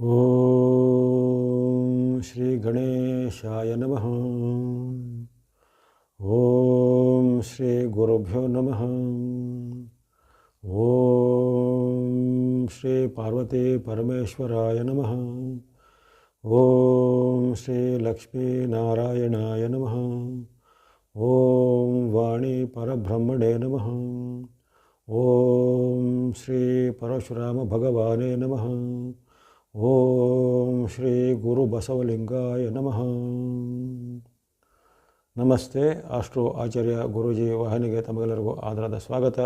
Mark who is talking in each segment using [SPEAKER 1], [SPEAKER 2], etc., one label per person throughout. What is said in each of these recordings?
[SPEAKER 1] ॐ श्रीगणेशाय नमः। ॐ श्रीगुरुभ्यो नमः। ॐ श्रीपार्वतीपरमेश्वराय नमः। ॐ श्रीलक्ष्मीनारायणाय नमः। ॐ वाणीपरब्रह्मणे नमः। ॐ श्रीपरशुरामभगवाने नमः। ಓಂ ಶ್ರೀ ಗುರು ಬಸವಲಿಂಗಾಯ ನಮಃ. ನಮಸ್ತೆ ಅಷ್ಟು ಆಚಾರ್ಯ ಗುರೂಜಿ ವಾಹನಿಗೆ ತಮಗೆಲ್ಲರಿಗೂ ಆಧಾರದ ಸ್ವಾಗತ.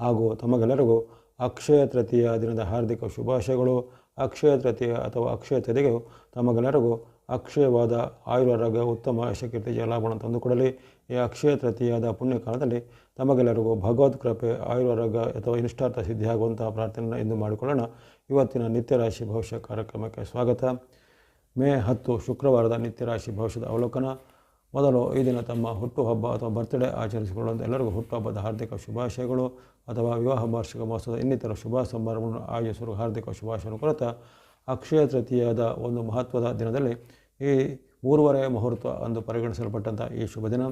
[SPEAKER 1] ಹಾಗೂ ತಮಗೆಲ್ಲರಿಗೂ ಅಕ್ಷಯ ತೃತೀಯ ದಿನದ ಹಾರ್ದಿಕ ಶುಭಾಶಯಗಳು. ಅಕ್ಷಯ ತೃತೀಯ ಅಥವಾ ಅಕ್ಷಯ ತೆರಿಗೆ ತಮಗೆಲ್ಲರಿಗೂ ಅಕ್ಷಯವಾದ ಆಯುರಾರೋಗ್ಯ ಉತ್ತಮ ಯಶಕೀರ್ತಿ ಲಾಭವನ್ನು ತಂದುಕೊಡಲಿ ಈ ಅಕ್ಷಯ ತೃತೀಯದ ಪುಣ್ಯಕಾಲದಲ್ಲಿ ತಮಗೆಲ್ಲರಿಗೂ ಭಗವದ್ ಕೃಪೆ, ಆಯುರಾರೋಗ್ಯ ಅಥವಾ ಇನಿಷ್ಟಾರ್ಥ ಸಿದ್ಧಿಯಾಗುವಂತಹ ಪ್ರಾರ್ಥನೆಯನ್ನು ಇಂದು ಮಾಡಿಕೊಳ್ಳೋಣ. ಇವತ್ತಿನ ನಿತ್ಯ ರಾಶಿ ಭವಿಷ್ಯ ಕಾರ್ಯಕ್ರಮಕ್ಕೆ ಸ್ವಾಗತ. ಮೇ ಹತ್ತು ಶುಕ್ರವಾರದ ನಿತ್ಯ ರಾಶಿ ಭವಿಷ್ಯದ ಅವಲೋಕನ. ಮೊದಲು ಈ ದಿನ ತಮ್ಮ ಹುಟ್ಟುಹಬ್ಬ ಅಥವಾ ಬರ್ತ್ಡೇ ಆಚರಿಸಿಕೊಳ್ಳುವಂಥ ಎಲ್ಲರಿಗೂ ಹುಟ್ಟುಹಬ್ಬದ ಹಾರ್ದಿಕ ಶುಭಾಶಯಗಳು ಅಥವಾ ವಿವಾಹ ವಾರ್ಷಿಕ ಮಹೋತ್ಸವದ ಇನ್ನಿತರ ಶುಭ ಸಂಭ್ರಮವನ್ನು ಆಯೋಜಿಸಲು ಹಾರ್ದಿಕ ಶುಭಾಶಯಗಳನ್ನು ಕೊರತ. ಅಕ್ಷಯ ತೃತೀಯದ ಒಂದು ಮಹತ್ವದ ದಿನದಲ್ಲಿ ಈ ಮೂರುವರೆ ಮುಹೂರ್ತ ಎಂದು ಪರಿಗಣಿಸಲ್ಪಟ್ಟಂಥ ಈ ಶುಭ ದಿನ.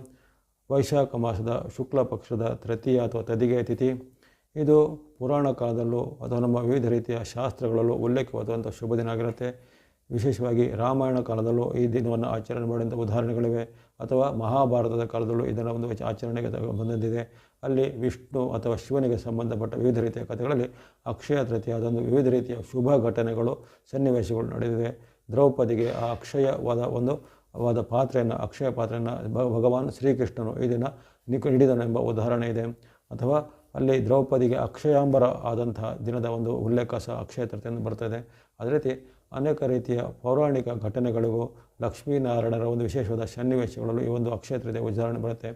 [SPEAKER 1] ವೈಶಾಖ ಮಾಸದ ಶುಕ್ಲ ಪಕ್ಷದ ತೃತೀಯ ಅಥವಾ ತದಿಗೆ ತಿಥಿ. ಇದು ಪುರಾಣ ಕಾಲದಲ್ಲೂ ಅಥವಾ ನಮ್ಮ ವಿವಿಧ ರೀತಿಯ ಶಾಸ್ತ್ರಗಳಲ್ಲೂ ಉಲ್ಲೇಖವಾದಂಥ ಶುಭ ದಿನ ಆಗಿರುತ್ತೆ. ವಿಶೇಷವಾಗಿ ರಾಮಾಯಣ ಕಾಲದಲ್ಲೂ ಈ ದಿನವನ್ನು ಆಚರಣೆ ಮಾಡಿದಂಥ ಉದಾಹರಣೆಗಳಿವೆ. ಅಥವಾ ಮಹಾಭಾರತದ ಕಾಲದಲ್ಲೂ ಇದನ್ನು ಒಂದು ಆಚರಣೆಗೆ ಬಂದಿದೆ ಅಲ್ಲಿ ವಿಷ್ಣು ಅಥವಾ ಶಿವನಿಗೆ ಸಂಬಂಧಪಟ್ಟ ವಿವಿಧ ರೀತಿಯ ಕಥೆಗಳಲ್ಲಿ ಅಕ್ಷಯ ತೃತೀಯದೊಂದು ವಿವಿಧ ರೀತಿಯ ಶುಭ ಘಟನೆಗಳು, ಸನ್ನಿವೇಶಗಳು ನಡೆದಿವೆ ದ್ರೌಪದಿಗೆ ಆ ಅಕ್ಷಯವಾದ ಒಂದು, ವಾದ ಪಾತ್ರೆಯನ್ನು, ಅಕ್ಷಯ ಪಾತ್ರೆಯನ್ನು ಭಗವಾನ್ ಶ್ರೀಕೃಷ್ಣನು ಈ ದಿನ ನಿಕ ಹಿಡಿದನೆಂಬ ಉದಾಹರಣೆ ಇದೆ. ಅಥವಾ ಅಲ್ಲಿ ದ್ರೌಪದಿಗೆ ಅಕ್ಷಯಾಂಬರ ಆದಂತಹ ದಿನದ ಒಂದು ಉಲ್ಲೇಖ ಸಹ ಅಕ್ಷಯ ತೃತೀಯನ್ನು ಬರ್ತದೆ ಅದೇ ರೀತಿ ಅನೇಕ ರೀತಿಯ ಪೌರಾಣಿಕ ಘಟನೆಗಳಿಗೂ ಲಕ್ಷ್ಮೀನಾರಾಯಣರ ಒಂದು ವಿಶೇಷವಾದ ಸನ್ನಿವೇಶಗಳಲ್ಲೂ ಈ ಒಂದು ಅಕ್ಷಯ ತೃತೀಯ ಉದಾಹರಣೆ ಬರುತ್ತೆ.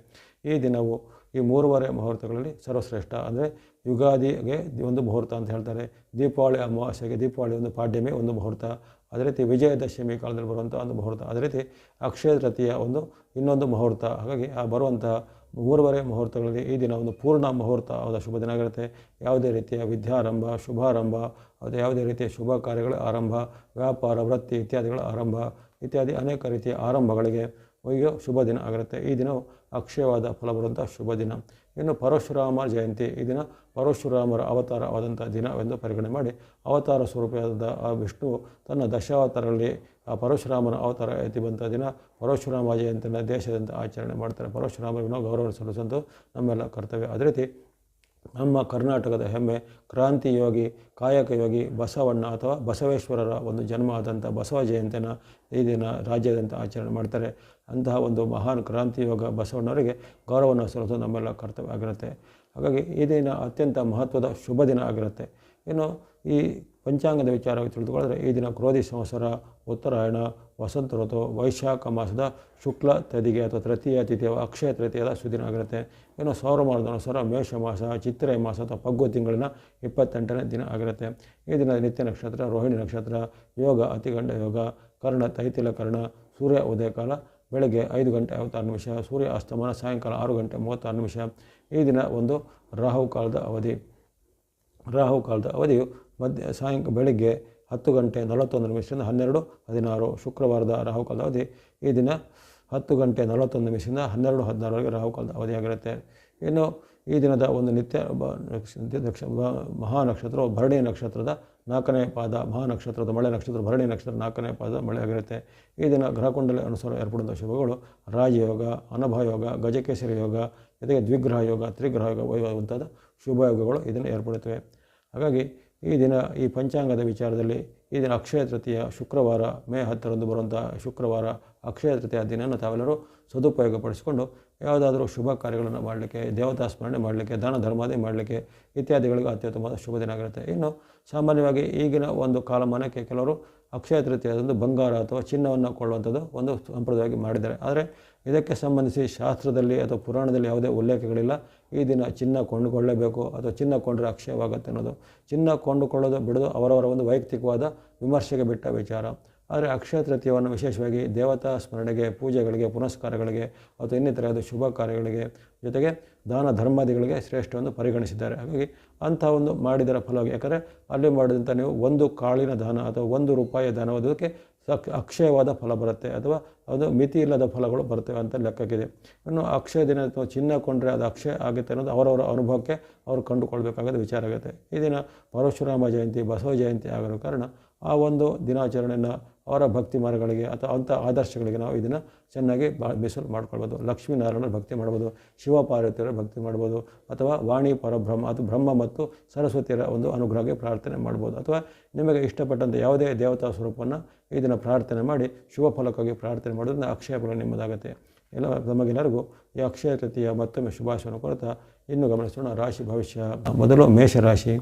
[SPEAKER 1] ಈ ದಿನವು ಈ ಮೂರುವರೆ ಮುಹೂರ್ತಗಳಲ್ಲಿ ಸರ್ವಶ್ರೇಷ್ಠ. ಅಂದರೆ ಯುಗಾದಿಗೆ ಒಂದು ಮುಹೂರ್ತ ಅಂತ ಹೇಳ್ತಾರೆ. ದೀಪಾವಳಿ ಅಮಾವಾಸ್ಯೆಗೆ ದೀಪಾವಳಿ ಒಂದು ಪಾಡ್ಯಮಿ ಒಂದು ಮುಹೂರ್ತ. ಅದೇ ರೀತಿ ವಿಜಯದಶಮಿ ಕಾಲದಲ್ಲಿ ಬರುವಂಥ ಒಂದು ಮುಹೂರ್ತ. ಅದೇ ರೀತಿ ಅಕ್ಷಯ ತೃತೀಯ ಒಂದು ಇನ್ನೊಂದು ಮುಹೂರ್ತ. ಹಾಗಾಗಿ ಆ ಬರುವಂತಹ ಮೂರುವರೆ ಮುಹೂರ್ತಗಳಲ್ಲಿ ಈ ದಿನ ಒಂದು ಪೂರ್ಣ ಮುಹೂರ್ತ ಆದ ಶುಭ ದಿನ ಆಗಿರುತ್ತೆ ಯಾವುದೇ ರೀತಿಯ ವಿದ್ಯಾರಂಭ, ಶುಭಾರಂಭ, ಅದು ಯಾವುದೇ ರೀತಿಯ ಶುಭ ಕಾರ್ಯಗಳ ಆರಂಭ, ವ್ಯಾಪಾರ, ವೃತ್ತಿ ಇತ್ಯಾದಿಗಳ ಆರಂಭ, ಇತ್ಯಾದಿ ಅನೇಕ ರೀತಿಯ ಆರಂಭಗಳಿಗೆ ಈಗ ಶುಭ ದಿನ ಆಗಿರುತ್ತೆ ಈ ದಿನವು ಅಕ್ಷಯವಾದ ಫಲ ಬರುವಂಥ ಶುಭ ದಿನ. ಇನ್ನು ಪರಶುರಾಮ ಜಯಂತಿ, ಈ ದಿನ ಪರಶುರಾಮರ ಅವತಾರವಾದಂಥ ದಿನವೆಂದು ಪರಿಗಣನೆ ಮಾಡಿ, ಅವತಾರ ಸ್ವರೂಪದ ಆ ವಿಷ್ಣು ತನ್ನ ದಶಾವತಾರಗಳಲ್ಲಿ ಆ ಪರಶುರಾಮನ ಅವತಾರ ಎತ್ತಿ ಬಂತ ದಿನ ಪರಶುರಾಮ ಜಯಂತಿಯನ್ನು ದೇಶದಂತ ಆಚರಣೆ ಮಾಡ್ತಾರೆ. ಪರಶುರಾಮರನ್ನು ಗೌರವ ಸಲ್ಲಿಸುವಂಥ ನಮ್ಮೆಲ್ಲ ಕರ್ತವ್ಯ. ಅದೇ ರೀತಿ ನಮ್ಮ ಕರ್ನಾಟಕದ ಹೆಮ್ಮೆ ಕ್ರಾಂತಿ ಯೋಗಿ, ಕಾಯಕ ಯೋಗಿ ಬಸವಣ್ಣ ಅಥವಾ ಬಸವೇಶ್ವರರ ಒಂದು ಜನ್ಮ ಆದಂಥ ಬಸವ ಜಯಂತಿಯನ್ನು ಈ ದಿನ ರಾಜ್ಯಾದ್ಯಂತ ಆಚರಣೆ ಮಾಡ್ತಾರೆ. ಅಂತಹ ಒಂದು ಮಹಾನ್ ಕ್ರಾಂತಿ ಯೋಗ ಬಸವಣ್ಣವರಿಗೆ ಗೌರವವನ್ನು ಸಲ್ಲಿಸೋದು ನಮ್ಮೆಲ್ಲ ಕರ್ತವ್ಯ ಆಗಿರುತ್ತೆ. ಹಾಗಾಗಿ ಈ ದಿನ ಅತ್ಯಂತ ಮಹತ್ವದ ಶುಭ ದಿನ ಆಗಿರುತ್ತೆ. ಇನ್ನು ಈ ಪಂಚಾಂಗದ ವಿಚಾರವಾಗಿ ತಿಳಿದುಕೊಳ್ಳಿದ್ರೆ ಈ ದಿನ ಕ್ರೋಧಿ ಸಂವತ್ಸರ, ಉತ್ತರಾಯಣ, ವಸಂತ ಋತು, ವೈಶಾಖ ಮಾಸದ ಶುಕ್ಲ ತದಿಗೆ ಅಥವಾ ತೃತೀಯ ತಿಥಿಯ ಅಕ್ಷಯ ತೃತೀಯದ ಸುದಿನ ಆಗಿರುತ್ತೆ. ಇನ್ನು ಸೌರಮಾನದ ಅನುಸಾರ ಮೇಷ ಮಾಸ, ಚಿತ್ರೆ ಮಾಸ ಅಥವಾ ಪಗ್ಗು ತಿಂಗಳಿನ ಇಪ್ಪತ್ತೆಂಟನೇ ದಿನ ಆಗಿರುತ್ತೆ. ಈ ದಿನ ನಿತ್ಯ ನಕ್ಷತ್ರ, ರೋಹಿಣಿ ನಕ್ಷತ್ರ, ಯೋಗ, ಅತಿಗಂಡ ಯೋಗ, ಕರ್ಣ, ತೈತಿಲ ಕರ್ಣ, ಸೂರ್ಯ ಉದಯಕಾಲ ಬೆಳಗ್ಗೆ ಐದು ಗಂಟೆ ಐವತ್ತಾರು ನಿಮಿಷ, ಸೂರ್ಯ ಅಸ್ತಮಾನ ಸಾಯಂಕಾಲ ಆರು ಗಂಟೆ ಮೂವತ್ತಾರು ನಿಮಿಷ. ಈ ದಿನ ಒಂದು ರಾಹು ಕಾಲದ ಅವಧಿ. ರಾಹು ಕಾಲದ ಅವಧಿಯು ಮಧ್ಯ ಸಾಯಂಕ ಬೆಳಗ್ಗೆ ಹತ್ತು ಗಂಟೆ ನಲವತ್ತೊಂದು ನಿಮಿಷದಿಂದ ಹನ್ನೆರಡು, ಹದಿನಾರು, ಶುಕ್ರವಾರದ ರಾಹುಕಾಲದ ಅವಧಿ. ಈ ದಿನ ಹತ್ತು ಗಂಟೆ ನಲವತ್ತೊಂದು ನಿಮಿಷದಿಂದ ಹನ್ನೆರಡು ಹದಿನಾರವರೆಗೆ ರಾಹುಕಾಲದ ಅವಧಿಯಾಗಿರುತ್ತೆ ಇನ್ನು ಈ ದಿನದ ಒಂದು ನಿತ್ಯ ನಕ್ಷ ಮಹಾ ನಕ್ಷತ್ರವು ಭರಣಿ ನಕ್ಷತ್ರದ ನಾಲ್ಕನೇ ಪಾದ ಮಹಾನಕ್ಷತ್ರದ ಮಳೆ ನಕ್ಷತ್ರ ಭರಣಿ ನಕ್ಷತ್ರ ನಾಲ್ಕನೇ ಪಾದ ಮಳೆ ಆಗಿರುತ್ತೆ. ಈ ದಿನ ಗ್ರಹಕುಂಡಲಿ ಅನುಸಾರ ಏರ್ಪಡುವಂಥ ಶುಭಗಳು ರಾಜಯೋಗ, ಅನಭಯೋಗ, ಗಜಕೇಸರಿ ಯೋಗ, ಜೊತೆಗೆ ದ್ವಿಗ್ರಹ ಯೋಗ, ತ್ರಿಗ್ರಹ ಯೋಗ ಮುಂತಾದ ಶುಭಯೋಗಗಳು ಇದನ್ನು ಏರ್ಪಡುತ್ತವೆ. ಹಾಗಾಗಿ ಈ ದಿನ ಈ ಪಂಚಾಂಗದ ವಿಚಾರದಲ್ಲಿ ಈ ದಿನ ಅಕ್ಷಯ ತೃತೀಯ ಶುಕ್ರವಾರ ಮೇ ಹತ್ತರಂದು ಬರುವಂಥ ಶುಕ್ರವಾರ ಅಕ್ಷಯ ತೃತೀಯ ದಿನವನ್ನು ತಾವೆಲ್ಲರೂ ಸದುಪಯೋಗಪಡಿಸಿಕೊಂಡು ಯಾವುದಾದರೂ ಶುಭ ಕಾರ್ಯಗಳನ್ನು ಮಾಡಲಿಕ್ಕೆ, ದೇವತಾ ಸ್ಮರಣೆ ಮಾಡಲಿಕ್ಕೆ, ದಾನ ಧರ್ಮಾದಿ ಮಾಡಲಿಕ್ಕೆ ಇತ್ಯಾದಿಗಳಿಗೂ ಅತ್ಯುತ್ತಮವಾದ ಶುಭ ದಿನ ಆಗಿರುತ್ತೆ. ಇನ್ನು ಸಾಮಾನ್ಯವಾಗಿ ಈಗಿನ ಒಂದು ಕಾಲಮಾನಕ್ಕೆ ಕೆಲವರು ಅಕ್ಷಯ ತೃತೀಯದಂದು ಬಂಗಾರ ಅಥವಾ ಚಿನ್ನವನ್ನು ಕೊಳ್ಳುವಂಥದ್ದು ಒಂದು ಸಂಪ್ರದಾಯವಾಗಿ ಮಾಡಿದ್ದಾರೆ. ಆದರೆ ಇದಕ್ಕೆ ಸಂಬಂಧಿಸಿ ಶಾಸ್ತ್ರದಲ್ಲಿ ಅಥವಾ ಪುರಾಣದಲ್ಲಿ ಯಾವುದೇ ಉಲ್ಲೇಖಗಳಿಲ್ಲ. ಈ ದಿನ ಚಿನ್ನ ಕೊಂಡುಕೊಳ್ಳಬೇಕು ಅಥವಾ ಚಿನ್ನ ಕೊಂಡ್ರೆ ಅಕ್ಷಯವಾಗುತ್ತೆ ಅನ್ನೋದು. ಚಿನ್ನ ಕೊಂಡುಕೊಳ್ಳೋದು ಬಿಡೋದು ಅವರವರ ಒಂದು ವೈಯಕ್ತಿಕವಾದ ವಿಮರ್ಶೆಗೆ ಬಿಟ್ಟ ವಿಚಾರ. ಆದರೆ ಅಕ್ಷಯ ತೃತೀಯವನ್ನು ವಿಶೇಷವಾಗಿ ದೇವತಾ ಸ್ಮರಣೆಗೆ, ಪೂಜೆಗಳಿಗೆ, ಪುನಸ್ಕಾರಗಳಿಗೆ ಅಥವಾ ಇನ್ನಿತರ ಶುಭ ಕಾರ್ಯಗಳಿಗೆ ಜೊತೆಗೆ ದಾನ ಧರ್ಮಾದಿಗಳಿಗೆ ಶ್ರೇಷ್ಠವೆಂದು ಪರಿಗಣಿಸಿದ್ದಾರೆ. ಹಾಗಾಗಿ ಅಂಥ ಒಂದು ಮಾಡಿದರ ಫಲವಾಗಿ, ಯಾಕಂದರೆ ಅಲ್ಲಿ ಮಾಡಿದಂಥ ನೀವು ಒಂದು ಕಾಳಿನ ದಾನ ಅಥವಾ ಒಂದು ರೂಪಾಯಿಯ ದಾನ ಅದಕ್ಕೆ ಸಕ್ ಅಕ್ಷಯವಾದ ಫಲ ಬರುತ್ತೆ ಅಥವಾ ಅದು ಮಿತಿ ಇಲ್ಲದ ಫಲಗಳು ಬರ್ತವೆ ಅಂತ ಲೆಕ್ಕಕ್ಕಿದೆ. ಇನ್ನು ಅಕ್ಷಯ ದಿನ ಅಥವಾ ಚಿನ್ನ ಕೊಂಡ್ರೆ ಅದು ಅಕ್ಷಯ ಆಗುತ್ತೆ ಅನ್ನೋದು ಅವರವರ ಅನುಭವಕ್ಕೆ ಅವರು ಕಂಡುಕೊಳ್ಬೇಕಾದ ವಿಚಾರ ಆಗುತ್ತೆ. ಈ ದಿನ ಪರಶುರಾಮ ಜಯಂತಿ, ಬಸವ ಜಯಂತಿ ಆಗಿರೋ ಕಾರಣ ಆ ಒಂದು ದಿನಾಚರಣೆಯನ್ನು ಅವರ ಭಕ್ತಿ ಮಾರ್ಗಗಳಿಗೆ ಅಥವಾ ಅಂಥ ಆದರ್ಶಗಳಿಗೆ ನಾವು ಇದನ್ನು ಚೆನ್ನಾಗಿ ಬಾ, ಮೀಸಲು ಮಾಡ್ಕೊಳ್ಬೋದು. ಲಕ್ಷ್ಮೀನಾರಾಯಣರ ಭಕ್ತಿ ಮಾಡ್ಬೋದು, ಶಿವಪಾರ್ವತಿಯರ ಭಕ್ತಿ ಮಾಡ್ಬೋದು, ಅಥವಾ ವಾಣಿ ಪರಬ್ರಹ್ಮ ಅಥವಾ ಬ್ರಹ್ಮ ಮತ್ತು ಸರಸ್ವತಿಯರ ಒಂದು ಅನುಗ್ರಹಕ್ಕೆ ಪ್ರಾರ್ಥನೆ ಮಾಡ್ಬೋದು. ಅಥವಾ ನಿಮಗೆ ಇಷ್ಟಪಟ್ಟಂಥ ಯಾವುದೇ ದೇವತಾ ಸ್ವರೂಪವನ್ನು ಇದನ್ನು ಪ್ರಾರ್ಥನೆ ಮಾಡಿ ಶುಭ ಫಲಕ್ಕಾಗಿ ಪ್ರಾರ್ಥನೆ ಮಾಡೋದ್ರಿಂದ ಅಕ್ಷಯ ಫಲ ನಿಮ್ಮದಾಗುತ್ತೆ. ಎಲ್ಲ, ನಮಗೆಲ್ಲರಿಗೂ ಈ ಅಕ್ಷಯ ತೃತೀಯ ಮತ್ತೊಮ್ಮೆ ಶುಭಾಶಯವನ್ನು ಕೊರತಾ ಇನ್ನೂ ಗಮನಿಸೋಣ. ರಾಶಿ ಭವಿಷ್ಯ. ಮೊದಲು ಮೇಷರಾಶಿ.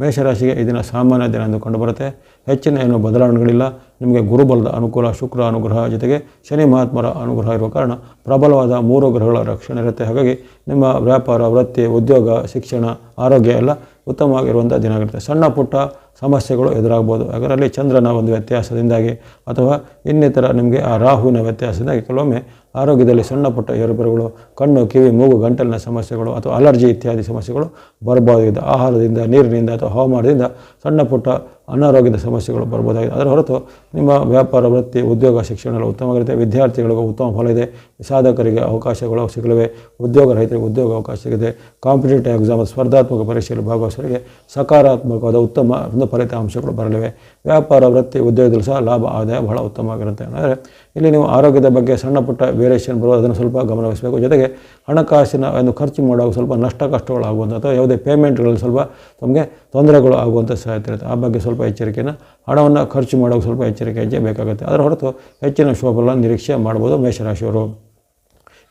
[SPEAKER 1] ಮೇಷರಾಶಿಗೆ ಈ ದಿನ ಸಾಮಾನ್ಯ ದಿನ ಎಂದು ಕಂಡುಬರುತ್ತೆ. ಹೆಚ್ಚಿನ ಏನು ಬದಲಾವಣೆಗಳಿಲ್ಲ. ನಿಮಗೆ ಗುರುಬಲದ ಅನುಕೂಲ, ಶುಕ್ರ ಅನುಗ್ರಹ ಜೊತೆಗೆ ಶನಿ ಮಹಾತ್ಮರ ಅನುಗ್ರಹ ಇರುವ ಕಾರಣ ಪ್ರಬಲವಾದ ಮೂರು ಗ್ರಹಗಳ ರಕ್ಷಣೆ ಇರುತ್ತೆ. ಹಾಗಾಗಿ ನಿಮ್ಮ ವ್ಯಾಪಾರ, ವೃತ್ತಿ, ಉದ್ಯೋಗ, ಶಿಕ್ಷಣ, ಆರೋಗ್ಯ ಎಲ್ಲ ಉತ್ತಮವಾಗಿರುವಂಥ ದಿನ ಆಗಿರುತ್ತೆ. ಸಣ್ಣ ಪುಟ್ಟ ಸಮಸ್ಯೆಗಳು ಎದುರಾಗ್ಬೋದು. ಅದರಲ್ಲಿ ಚಂದ್ರನ ಒಂದು ವ್ಯತ್ಯಾಸದಿಂದಾಗಿ ಅಥವಾ ಇನ್ನಿತರ ನಿಮಗೆ ಆ ರಾಹುವಿನ ವ್ಯತ್ಯಾಸದಿಂದಾಗಿ ಕೆಲವೊಮ್ಮೆ ಆರೋಗ್ಯದಲ್ಲಿ ಸಣ್ಣ ಪುಟ್ಟ ಏರುಪೇರುಗಳು, ಕಣ್ಣು, ಕಿವಿ, ಮೂಗು, ಗಂಟಲಿನ ಸಮಸ್ಯೆಗಳು ಅಥವಾ ಅಲರ್ಜಿ ಇತ್ಯಾದಿ ಸಮಸ್ಯೆಗಳು ಬರಬಹುದಾಗಿದೆ ಆಹಾರದಿಂದ, ನೀರಿನಿಂದ ಅಥವಾ ಹವಾಮಾನದಿಂದ ಸಣ್ಣ ಪುಟ್ಟ ಅನಾರೋಗ್ಯದ ಸಮಸ್ಯೆಗಳು ಬರ್ಬೋದಾಗಿದೆ. ಅದರ ಹೊರತು ನಿಮ್ಮ ವ್ಯಾಪಾರ, ವೃತ್ತಿ, ಉದ್ಯೋಗ, ಶಿಕ್ಷಣ ಎಲ್ಲ ಉತ್ತಮವಾಗಿರುತ್ತೆ ವಿದ್ಯಾರ್ಥಿಗಳಿಗೂ ಉತ್ತಮ ಫಲ ಇದೆ. ಸಾಧಕರಿಗೆ ಅವಕಾಶಗಳು ಸಿಗಲಿವೆ. ಉದ್ಯೋಗ ರೈತರಿಗೆ ಉದ್ಯೋಗ ಅವಕಾಶ ಸಿಗಿದೆ ಕಾಂಪಿಟೇಟಿವ್ ಎಕ್ಸಾಮ್ ಸ್ಪರ್ಧಾತ್ಮಕ ಪರೀಕ್ಷೆಯಲ್ಲಿ ಭಾಗವಹಿಸೋರಿಗೆ ಸಕಾರಾತ್ಮಕವಾದ ಉತ್ತಮ ಒಂದು ಫಲಿತಾಂಶಗಳು ಬರಲಿವೆ. ವ್ಯಾಪಾರ, ವೃತ್ತಿ, ಉದ್ಯೋಗದಲ್ಲಿ ಸಹ ಲಾಭ, ಆದಾಯ ಬಹಳ ಉತ್ತಮವಾಗಿರುತ್ತೆ. ಅಂದರೆ ಇಲ್ಲಿ ನೀವು ಆರೋಗ್ಯದ ಬಗ್ಗೆ ಸಣ್ಣ ಪುಟ್ಟ ವೇರಿಯೇಷನ್ ಬರೋ ಅದನ್ನು ಸ್ವಲ್ಪ ಗಮನವಹಿಸಬೇಕು. ಜೊತೆಗೆ ಹಣಕಾಸಿನ ಒಂದು ಖರ್ಚು ಮಾಡುವಾಗ ಸ್ವಲ್ಪ ನಷ್ಟ ಕಷ್ಟಗಳು ಆಗುವಂಥ ಅಥವಾ ಯಾವುದೇ ಪೇಮೆಂಟ್ಗಳಲ್ಲಿ ಸ್ವಲ್ಪ ತಮಗೆ ತೊಂದರೆಗಳು ಆಗುವಂಥ ಸಾಧ್ಯತೆ ಇರುತ್ತೆ. ಆ ಬಗ್ಗೆ ಸ್ವಲ್ಪ ಎಚ್ಚರಿಕೆಯನ್ನು, ಹಣವನ್ನು ಖರ್ಚು ಮಾಡೋಕೆ ಸ್ವಲ್ಪ ಎಚ್ಚರಿಕೆ ಹೆಜ್ಜೆ ಬೇಕಾಗುತ್ತೆ. ಅದರ ಹೊರತು ಹೆಚ್ಚಿನ ಶುಭಫಲ ನಿರೀಕ್ಷೆ ಮಾಡ್ಬೋದು ಮೇಷರಾಶಿಯವರು.